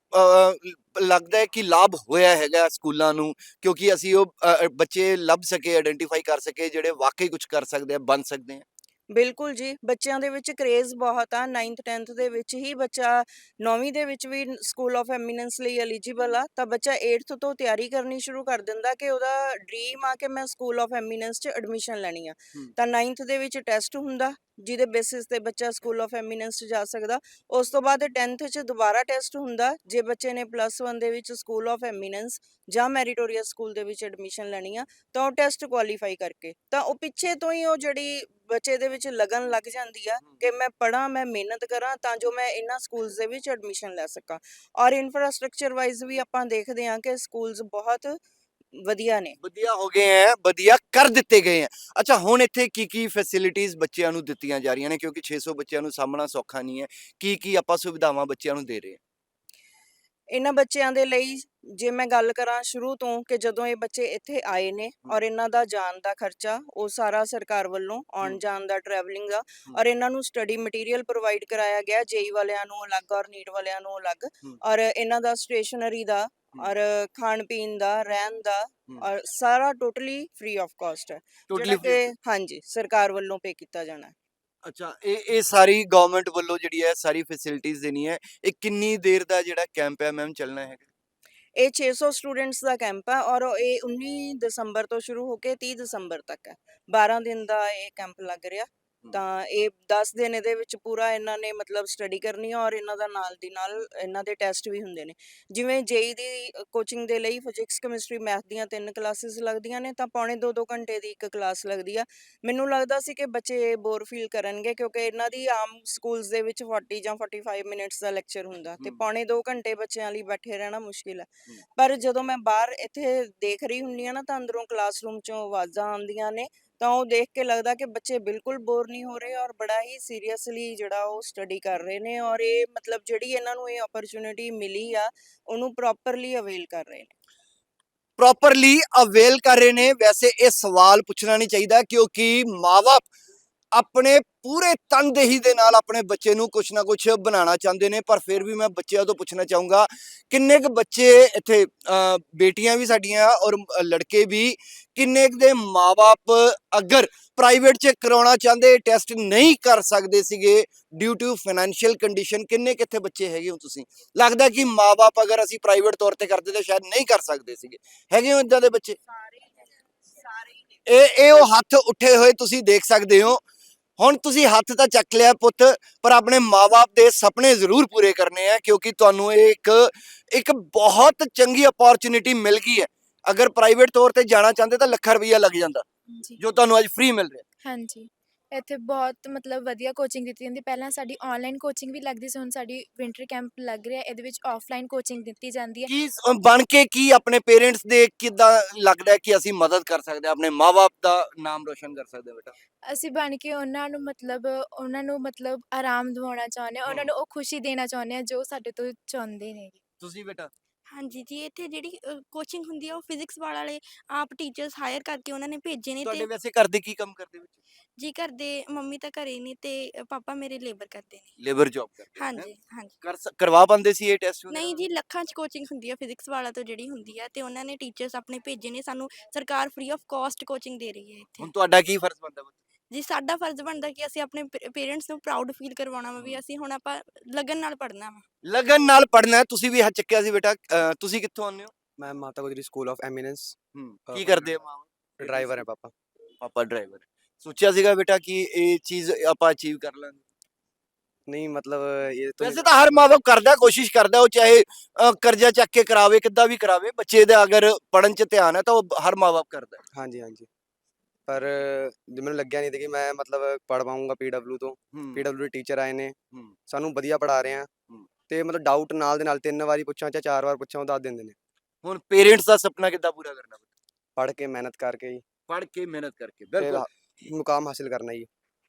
Speaker 1: ਲੱਗਦਾ ਹੈ ਕਿ ਲਾਭ ਹੋਇਆ ਹੈਗਾ ਸਕੂਲਾਂ ਨੂੰ ਕਿਉਂਕਿ ਅਸੀਂ ਉਹ ਬੱਚੇ ਲੱਭ ਸਕੇ ਆਇਡੈਂਟੀਫਾਈ ਕਰ ਸਕੇ ਜਿਹੜੇ ਵਾਕਈ ਕੁਝ ਕਰ ਸਕਦੇ ਆ ਬਣ ਸਕਦੇ ਆ।
Speaker 6: ਬਿਲਕੁਲ ਜੀ ਬੱਚਿਆਂ ਦੇ ਵਿੱਚ ਕ੍ਰੇਜ਼ ਬਹੁਤ ਆ 9th 10th ਦੇ ਵਿੱਚ ਹੀ ਬੱਚਾ 9ਵੀਂ ਦੇ ਵਿੱਚ ਵੀ ਸਕੂਲ ਆਫ ਐਮੀਨੈਂਸ ਲਈ ਐਲੀਜੀਬਲ ਆ ਤਾਂ ਬੱਚਾ 8th ਤੋਂ ਤਿਆਰੀ ਕਰਨੀ ਸ਼ੁਰੂ ਕਰ ਦਿੰਦਾ ਕਿ ਉਹਦਾ ਡ੍ਰੀਮ ਆ ਕਿ ਮੈਂ ਸਕੂਲ ਆਫ ਐਮੀਨੈਂਸ 'ਚ ਐਡਮਿਸ਼ਨ ਲੈਣੀ ਆ। ਤਾਂ 9th ਦੇ ਵਿੱਚ ਟੈਸਟ ਹੁੰਦਾ ਜਿਹਦੇ ਬੇਸਿਸ ਤੇ ਬੱਚਾ ਸਕੂਲ ਆਫ ਐਮੀਨੈਂਸ 'ਚ ਜਾ ਸਕਦਾ। ਉਸ ਤੋਂ ਬਾਅਦ 10th 'ਚ ਦੁਬਾਰਾ ਟੈਸਟ ਹੁੰਦਾ ਜੇ ਬੱਚੇ ਨੇ ਪਲੱਸ 1 ਦੇ ਵਿੱਚ ਸਕੂਲ ਆਫ ਐਮੀਨੈਂਸ ਜਾਂ ਮੈਰੀਟੋਰੀਅਸ ਸਕੂਲ ਦੇ ਵਿੱਚ ਐਡਮਿਸ਼ਨ ਲੈਣੀ ਆ ਤਾਂ ਉਹ ਟੈਸਟ ਕੁਆਲੀਫਾਈ ਕਰਕੇ। ਤਾਂ ਉਹ ਪਿੱਛੇ ਤੋਂ ਹੀ ਉਹ ਜਿਹੜੀ ਬੱਚੇ ਦੇ ਵਿੱਚ ਲਗਨ ਲੱਗ ਜਾਂਦੀ ਆ ਕਿ ਮੈਂ ਪੜਾਂ ਮੈਂ ਮਿਹਨਤ ਕਰਾਂ ਤਾਂ ਜੋ ਮੈਂ ਇਹਨਾਂ ਸਕੂਲਸ ਦੇ ਵਿੱਚ ਐਡਮਿਸ਼ਨ ਲੈ ਸਕਾਂ। ਔਰ ਇਨਫਰਾਸਟ੍ਰਕਚਰ ਵਾਈਜ਼ ਵੀ ਆਪਾਂ ਦੇਖਦੇ ਹਾਂ ਕਿ ਸਕੂਲਸ ਬਹੁਤ ਵਧੀਆ ਨੇ।
Speaker 1: ਵਧੀਆ ਹੋ ਗਏ ਹੈ ਵਧੀਆ ਕਰ ਦਿੱਤੇ ਗਏ ਹੈ। ਅੱਛਾ ਹੁਣ ਇੱਥੇ ਕੀ ਕੀ ਫੈਸਿਲਿਟੀਆਂ ਬੱਚਿਆਂ ਨੂੰ ਦਿੱਤੀਆਂ ਜਾ ਰਹੀਆਂ ਨੇ? ਕਿਉਂਕਿ 600 ਬੱਚਿਆਂ ਨੂੰ ਸਾਹਮਣਾ ਸੌਖਾ ਨਹੀਂ ਹੈ। ਕੀ ਕੀ ਆਪਾਂ ਸੁਵਿਧਾਵਾਂ ਬੱਚਿਆਂ ਨੂੰ ਦੇ ਰਹੇ ਹਾਂ?
Speaker 6: ਇਹਨਾਂ ਬੱਚਿਆਂ ਦੇ ਲਈ ਜੇ ਮੈਂ ਗੱਲ ਕਰਾਂ ਸ਼ੁਰੂ ਤੋਂ ਕਿ ਜਦੋਂ ਇਹ ਬੱਚੇ ਇੱਥੇ ਆਏ ਨੇ ਔਰ ਇਹਨਾਂ ਦਾ ਜਾਣ ਦਾ ਖਰਚਾ ਉਹ ਸਾਰਾ ਸਰਕਾਰ ਵੱਲੋਂ ਆਉਣ। ਜਾਣ ਦਾ ਟਰੈਵਲਿੰਗ ਦਾ ਔਰ ਇਹਨਾਂ ਨੂੰ ਸਟੱਡੀ ਮਟੀਰੀਅਲ ਪ੍ਰੋਵਾਈਡ ਕਰਾਇਆ ਗਿਆ ਜੇਈ ਵਾਲਿਆਂ ਨੂੰ ਅਲੱਗ ਔਰ ਨੀਟ ਵਾਲਿਆਂ ਨੂੰ ਅਲੱਗ। ਔਰ ਇਹਨਾਂ ਦਾ ਸਟੇਸ਼ਨਰੀ ਦਾ ਔਰ ਖਾਣ ਪੀਣ ਦਾ ਰਹਿਣ ਦਾ। ਔਰ ਸਾਰਾ ਟੋਟਲੀ ਫ੍ਰੀ ਆਫ ਕਾਸਟ ਹੈ। ਜਿਹੜਾ ਕਿ ਹਾਂਜੀ ਸਰਕਾਰ ਵੱਲੋਂ ਪੇ ਕੀਤਾ ਜਾਣਾ ਹੈ।
Speaker 1: ਅੱਛਾ ਇਹ ਇਹ ਸਾਰੀ ਗਵਰਨਮੈਂਟ ਵੱਲੋਂ ਜਿਹੜੀ ਹੈ ਸਾਰੀ ਫੈਸਿਲਿਟੀਆਂ ਦੇਣੀ ਹੈ। ਇਹ ਕਿੰਨੀ ਦੇਰ ਦਾ ਜਿਹੜਾ ਕੈਂਪ ਹੈ ਮੈਮ ਚੱਲਣਾ
Speaker 6: ਇਹ 600 ਸਟੂਡੈਂਟਸ ਦਾ ਕੈਂਪ ਹੈ ਔਰ ਇਹ 19 ਦਸੰਬਰ ਤੋਂ ਸ਼ੁਰੂ ਹੋ ਕੇ 30 ਦਸੰਬਰ ਤੱਕ ਹੈ 12 ਦਿਨ ਦਾ ਇਹ ਕੈਂਪ ਲੱਗ ਰਿਹਾ ਤਾਂ ਇਹ 10 ਦਿਨ ਇਹਦੇ ਵਿੱਚ ਪੂਰਾ ਇਹਨਾਂ ਨੇ ਮਤਲਬ ਸਟੱਡੀ ਕਰਨੀ ਆ ਔਰ ਇਹਨਾਂ ਦਾ ਨਾਲ ਦੀ ਨਾਲ ਇਹਨਾਂ ਦੇ ਟੈਸਟ ਵੀ ਹੁੰਦੇ ਨੇ। ਜਿਵੇਂ ਜੇਈ ਦੀ ਕੋਚਿੰਗ ਦੇ ਲਈ ਫਿਜ਼ਿਕਸ ਕੈਮਿਸਟਰੀ ਮੈਥ ਦੀਆਂ ਤਿੰਨ ਕਲਾਸਿਸ ਲੱਗਦੀਆਂ ਨੇ ਤਾਂ ਪੌਣੇ 2-2 ਘੰਟੇ ਦੀ ਇੱਕ ਕਲਾਸ ਲੱਗਦੀ ਆ। ਮੈਨੂੰ ਲੱਗਦਾ ਸੀ ਕਿ ਬੱਚੇ ਬੋਰ ਫੀਲ ਕਰਨਗੇ ਕਿਉਂਕਿ ਇਹਨਾਂ ਦੀ ਆਮ ਸਕੂਲਸ ਦੇ ਵਿੱਚ 40 ਜਾਂ 45 ਮਿੰਟਸ ਦਾ ਲੈਕਚਰ ਹੁੰਦਾ ਤੇ। ਪੌਣੇ 2 ਘੰਟੇ ਬੱਚਿਆਂ ਲਈ ਬੈਠੇ ਰਹਿਣਾ ਮੁਸ਼ਕਿਲ ਹੈ। ਪਰ ਜਦੋਂ ਮੈਂ ਬਾਹਰ ਇੱਥੇ ਦੇਖ ਰਹੀ ਹੁੰਨੀ ਆ ਨਾ ਤਾਂ ਅੰਦਰੋਂ ਕਲਾਸਰੂਮ ਚੋਂ ਆਵਾਜ਼ਾਂ ਆਉਂਦੀਆਂ ਨੇ ਤਾਂ ਉਹ ਦੇਖ ਕੇ ਲੱਗਦਾ ਕਿ ਬੱਚੇ ਬਿਲਕੁਲ ਬੋਰ ਨਹੀਂ ਹੋ ਰਹੇ ਔਰ ਬੜਾ ਹੀ ਸੀਰੀਅਸਲੀ ਜਿਹੜਾ ਉਹ ਸਟੱਡੀ ਕਰ ਰਹੇ ਨੇ ਔਰ ਇਹ ਮਤਲਬ ਜਿਹੜੀ ਇਹਨਾਂ ਨੂੰ ਇਹ ਓਪਰਚ्युनिटी ਮਿਲੀ ਆ, ਉਹਨੂੰ ਪ੍ਰੋਪਰਲੀ ਅਵੇਲ ਕਰ ਰਹੇ ਨੇ।
Speaker 1: ਪ੍ਰੋਪਰਲੀ ਅਵੇਲ ਕਰ ਰਹੇ ਨੇ, ਵੈਸੇ ਇਹ ਸਵਾਲ ਪੁੱਛਣਾ ਨਹੀਂ ਚਾਹੀਦਾ ਕਿਉਂਕਿ ਮਾਵਾ ਆਪਣੇ ਪੂਰੇ ਤਨਦੇਹੀ ਦੇ ਨਾਲ ਆਪਣੇ ਬੱਚੇ ਨੂੰ ਕੁਛ ਨਾ ਕੁਛ ਬਣਾਉਣਾ ਚਾਹੁੰਦੇ ਨੇ ਪਰ ਫਿਰ ਵੀ ਮੈਂ ਬੱਚਿਆਂ ਤੋਂ ਪੁੱਛਣਾ ਚਾਹੂੰਗਾ ਕਿੰਨੇ ਕੁ ਬੱਚੇ ਇੱਥੇ ਬੇਟੀਆਂ ਵੀ ਸਾਡੀਆਂ ਔਰ ਲੜਕੇ ਵੀ ਕਿੰਨੇ ਕੁ ਦੇ ਮਾਪੇ ਅਗਰ ਪ੍ਰਾਈਵੇਟ ਚ ਕਰਾਉਣਾ ਚਾਹੁੰਦੇ ਟੈਸਟ ਨਹੀਂ ਕਰ ਸਕਦੇ ਸੀਗੇ ਡਿਊ ਟੂ ਫਾਈਨੈਂਸ਼ੀਅਲ ਕੰਡੀਸ਼ਨ ਕਿੰਨੇ ਕਿੱਥੇ ਬੱਚੇ ਹੈਗੇ ਹੋ ਤੁਸੀਂ? ਲੱਗਦਾ ਕਿ ਮਾਪੇ ਅਗਰ ਅਸੀਂ ਪ੍ਰਾਈਵੇਟ ਤੌਰ ਤੇ ਕਰਦੇ ਤਾਂ ਸ਼ਾਇਦ ਨਹੀਂ ਕਰ ਸਕਦੇ ਸੀਗੇ। ਹੈਗੇ ਹੋ ਇਦਾਂ ਦੇ ਬੱਚੇ? ਇਹ ਇਹ ਉਹ ਹੱਥ ਉੱਠੇ ਹੋਏ ਤੁਸੀਂ ਦੇਖ ਸਕਦੇ ਹੋ। ਹੁਣ ਤੁਸੀਂ ਹੱਥ ਤਾਂ ਚੱਕ ਲਿਆ ਪੁੱਤ ਪਰ ਆਪਣੇ ਮਾਪੇ ਦੇ ਸੁਪਨੇ ਜ਼ਰੂਰ ਪੂਰੇ ਕਰਨੇ ਆ ਕਿਉਂਕਿ ਤੁਹਾਨੂੰ ਇਹ ਇੱਕ ਇੱਕ ਬਹੁਤ ਚੰਗੀ ਅਪੋਰਚੁਨਿਟੀ ਮਿਲ ਗਈ ਹੈ। ਅਗਰ ਪ੍ਰਾਈਵੇਟ ਤੌਰ ਤੇ ਜਾਣਾ ਚਾਹੁੰਦੇ ਤਾਂ ਲੱਖਾਂ ਰੁਪਈਆ ਲੱਗ ਜਾਂਦਾ
Speaker 5: ਜੀ।
Speaker 1: ਜੋ ਤੁਹਾਨੂੰ ਅੱਜ ਫ੍ਰੀ ਮਿਲ ਰਿਹਾ।
Speaker 5: ਹਾਂਜੀ। ਇੱਥੇ ਬਹੁਤ ਮਤਲਬ ਵਧੀਆ ਕੋਚਿੰਗ ਦਿੱਤੀ ਜਾਂਦੀ। ਪਹਿਲਾਂ ਸਾਡੀ ਆਨਲਾਈਨ ਕੋਚਿੰਗ ਵੀ ਲੱਗਦੀ ਸੀ ਹੁਣ ਸਾਡੀ ਵਿੰਟਰ ਕੈਂਪ ਲੱਗ ਰਿਹਾ ਇਹਦੇ ਵਿੱਚ ਆਫਲਾਈਨ ਕੋਚਿੰਗ ਦਿੱਤੀ ਜਾਂਦੀ ਹੈ।
Speaker 1: ਕੀ ਸ- ਬਣ ਕੇ ਕੀ ਆਪਣੇ ਪੇਰੈਂਟਸ ਦੇ ਕਿਦਾਂ ਲੱਗਦਾ ਹੈ ਕਿ ਅਸੀਂ ਮਦਦ ਕਰ ਸਕਦੇ ਹਾਂ ਆਪਣੇ ਮਾਪੇ ਦਾ ਨਾਮ ਰੋਸ਼ਨ ਕਰ ਸਕਦੇ ਹਾਂ ਬੇਟਾ?
Speaker 5: ਅਸੀਂ ਬਣ ਕੇ ਉਹਨਾਂ ਨੂੰ ਮਤਲਬ ਉਹਨਾਂ ਨੂੰ ਮਤਲਬ ਆਰਾਮ ਦਿਵਾਉਣਾ ਚਾਹੁੰਦੇ ਹਾਂ ਉਹਨਾਂ ਨੂੰ ਉਹ ਖੁਸ਼ੀ ਦੇਣਾ ਚਾਹੁੰਦੇ ਹਾਂ ਜੋ ਸਾਡੇ ਤੋਂ ਚਾਹੁੰਦੇ ਨੇ।
Speaker 1: ਤੁਸੀਂ ਬੇਟਾ?
Speaker 10: ਹਾਂਜੀ ਜੀ ਇੱਥੇ ਜਿਹੜੀ ਕੋਚਿੰਗ ਹੁੰਦੀ ਆ ਉਹ ਫਿਜ਼ਿਕਸ ਵਾਲੇ ਆਪ ਟੀਚਰਸ ਹਾਇਰ ਕਰਕੇ ਉਹਨਾਂ ਨੇ ਭੇਜੇ ਨੇ
Speaker 1: ਤੁਹਾਡੇ
Speaker 10: ਤੇ
Speaker 1: ਵੈਸੇ ਘਰ ਦੇ ਕੀ ਕੰਮ ਕਰਦੇ ਵਿੱਚ?
Speaker 10: ਜੀ ਘਰ ਦੇ ਮੰਮੀ ਤਾਂ ਘਰੇ ਨਹੀਂ ਤੇ ਪਾਪਾ ਮੇਰੇ ਲੇਬਰ ਕਰਦੇ ਨੇ।
Speaker 1: ਲੇਬਰ ਜੌਬ ਕਰਦੇ ਹੈਂ?
Speaker 10: ਹਾਂਜੀ ਹਾਂਜੀ।
Speaker 1: ਕਰ ਸ- ਕਰਵਾ ਪਾਉਂਦੇ ਸੀ ਇਹ ਟੈਸਟ
Speaker 10: ਨਹੀਂ ਜੀ ਲੱਖਾਂ ਚ ਕੋਚਿੰਗ ਹੁੰਦੀ ਆ ਫਿਜ਼ਿਕਸ ਵਾਲਾ ਤੋਂ ਜਿਹੜੀ ਹੁੰਦੀ ਆ ਤੇ ਉਹਨਾਂ ਨੇ ਟੀਚਰਸ ਆਪਣੇ ਭੇਜੇ ਨੇ ਸਾਨੂੰ ਸਰਕਾਰ ਫ੍ਰੀ ਆਫ ਕਾਸਟ ਕੋਚਿੰਗ ਦੇ ਰਹੀ ਹੈ ਇੱਥੇ।
Speaker 1: ਹੁਣ ਤੁਹਾਡਾ ਕੀ ਫਰਜ਼ ਬਣਦਾ ਵਾ?
Speaker 10: ਜੀ ਸਾਡਾ ਫਰਜ਼ ਬਣਦਾ ਕਿ ਅਸੀਂ ਆਪਣੇ ਪੇਰੈਂਟਸ ਨੂੰ ਪ੍ਰਾਊਡ ਫੀਲ ਕਰਵਾਉਣਾ ਵਾ ਵੀ ਅਸੀਂ ਹੁਣ ਆਪਾਂ ਲਗਨ ਨਾਲ ਪੜ੍ਹਨਾ ਵਾ।
Speaker 1: ਲਗਨ ਨਾਲ ਪੜਨਾ ਹੈ ਤੁਸੀਂ ਵੀ ਹੱਥ ਚੱਕਿਆ ਸੀ ਬੇਟਾ। ਅਹ ਤੁਸੀਂ ਕਿੱਥੋਂ ਆਉਂਦੇ ਹੋ?
Speaker 9: ਮੈਂ Mata Gujri School of Eminence
Speaker 1: ਕੀ ਕਰਦੇ ਹੋ ਮਾਂ
Speaker 9: ਡਰਾਈਵਰ ਹੈ ਪਾਪਾ।
Speaker 1: ਪਾਪਾ ਡਰਾਈਵਰ। ਸੋਚਿਆ ਸੀਗਾ ਬੇਟਾ ਕਿ ਇਹ ਚੀਜ਼ ਆਪਾਂ ਅਚੀਵ ਕਰ ਲਾਂਗੇ।
Speaker 9: ਨਹੀਂ ਮਤਲਬ ਇਹ ਤੋਂ
Speaker 1: ਵੈਸੇ ਤਾਂ ਹਰ ਮਾਂ ਬਾਪ ਕਰਦਾ ਕੋਸ਼ਿਸ਼ ਕਰਦਾ ਉਹ ਚਾਹੇ ਅਹ, ਕਰਜ਼ਾ ਚੱਕ ਕੇ ਕਰਾਵੇ ਕਿੱਦਾਂ ਵੀ ਕਰਾਵੇ ਬੱਚੇ ਦਾ ਅਗਰ ਪੜਨ ਚ ਧਿਆਨ ਹੈ ਤਾਂ ਉਹ ਹਰ ਮਾਂ ਬਾਪ ਕਰਦਾ। ਹੈ।
Speaker 9: ਹਾਂਜੀ ਹਾਂਜੀ। ਪਰ ਜੇ ਮੈਨੂੰ ਲੱਗਿਆ ਨਹੀਂ ਕਿ ਮੈਂ ਮਤਲਬ ਪੜ ਪਾਉਂਗਾ ਪੀਡਬਲਿਊ ਤੋਂ।
Speaker 1: ਹੂੰ,
Speaker 9: ਪੀਡਬਲਿਊ ਟੀਚਰ ਆਏ ਨੇ। ਸਾਨੂੰ ਵਧੀਆ ਪੜਾ ਰਹੇ ਆ। ਤੇ ਮਤਲਬ ਡਾਊਟ ਨਾਲ ਦੇ ਨਾਲ ਤਿੰਨ ਵਾਰੀ ਪੁੱਛਾਂ ਚਾਹੇ ਚਾਰ ਵਾਰ ਪੁੱਛਾਂ ਉਹ ਦੱਸ ਦਿੰਦੇ ਨੇ।
Speaker 1: ਹੁਣ ਪੇਰੈਂਟਸ ਦਾ ਸੁਪਨਾ ਕਿੱਦਾਂ ਪੂਰਾ ਕਰਨਾ
Speaker 9: ਪੜ ਕੇ ਮਿਹਨਤ ਕਰਕੇ ਹੀ
Speaker 1: ਪੜ ਕੇ ਮਿਹਨਤ ਕਰਕੇ ਬਿਲਕੁਲ।
Speaker 9: ਮੁਕਾਮ ਹਾਸਿਲ ਕਰਨਾ ਜੀ।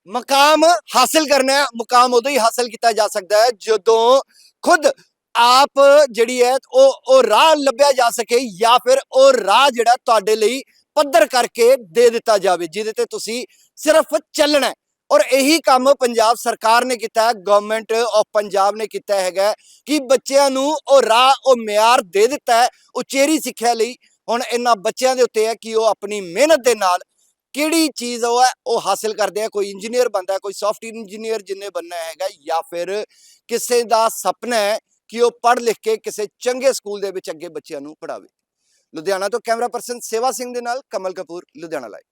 Speaker 1: ਮਕਾਮ ਹਾਸਿਲ ਕਰਨਾ ਹੈ। ਮੁਕਾਮ ਉਦੋਂ ਹੀ ਹਾਸਿਲ ਕੀਤਾ ਜਾ ਸਕਦਾ ਹੈ ਜਦੋਂ ਖੁਦ ਆਪ ਜਿਹੜੀ ਹੈ ਉਹ ਉਹ ਰਾਹ ਲੱਭਿਆ ਜਾ ਸਕੇ ਜਾਂ ਫਿਰ ਉਹ ਰਾਹ ਜਿਹੜਾ ਤੁਹਾਡੇ ਲਈ ਪੱਧਰ ਕਰਕੇ ਦੇ ਦਿੱਤਾ ਜਾਵੇ, ਜਿਹਦੇ ਤੇ ਤੁਸੀਂ ਸਿਰਫ ਚੱਲਣਾ ਔਰ ਇਹੀ ਕੰਮ ਪੰਜਾਬ ਸਰਕਾਰ ਨੇ ਕੀਤਾ ਹੈ ਗਵਰਨਮੈਂਟ ਆਫ ਪੰਜਾਬ ਨੇ ਕੀਤਾ ਹੈਗਾ ਕਿ ਬੱਚਿਆਂ ਨੂੰ ਉਹ ਰਾਹ, ਉਹ ਮਿਆਰ ਦੇ ਦਿੱਤਾ ਹੈ ਉਚੇਰੀ ਸਿੱਖਿਆ ਲਈ। ਹੁਣ ਇਹਨਾਂ ਬੱਚਿਆਂ ਦੇ ਉੱਤੇ ਹੈ ਕਿ ਉਹ ਆਪਣੀ ਮਿਹਨਤ ਦੇ ਨਾਲ ਕਿਹੜੀ ਚੀਜ਼ ਉਹ ਹੈ, ਉਹ ਹਾਸਿਲ ਕਰਦੇ ਆ। ਕੋਈ ਇੰਜੀਨੀਅਰ ਬਣਦਾ ਕੋਈ ਸੌਫਟਵੇਅਰ ਇੰਜੀਨੀਅਰ ਜਿੰਨੇ ਬੰਨਾ ਹੈਗਾ ਜਾਂ ਫਿਰ ਕਿਸੇ ਦਾ ਸੁਪਨਾ ਹੈ ਕਿ ਉਹ ਪੜ੍ਹ ਲਿਖ ਕੇ ਕਿਸੇ ਚੰਗੇ ਸਕੂਲ ਦੇ ਵਿੱਚ ਅੱਗੇ ਬੱਚਿਆਂ ਨੂੰ ਪੜ੍ਹਾਵੇ। ਲੁਧਿਆਣਾ ਤੋਂ ਕੈਮਰਾ ਪਰਸਨ ਸੇਵਾ ਸਿੰਘ ਦੇ ਨਾਲ ਕਮਲ ਕਪੂਰ ਲੁਧਿਆਣਾ ਲਾਈਵ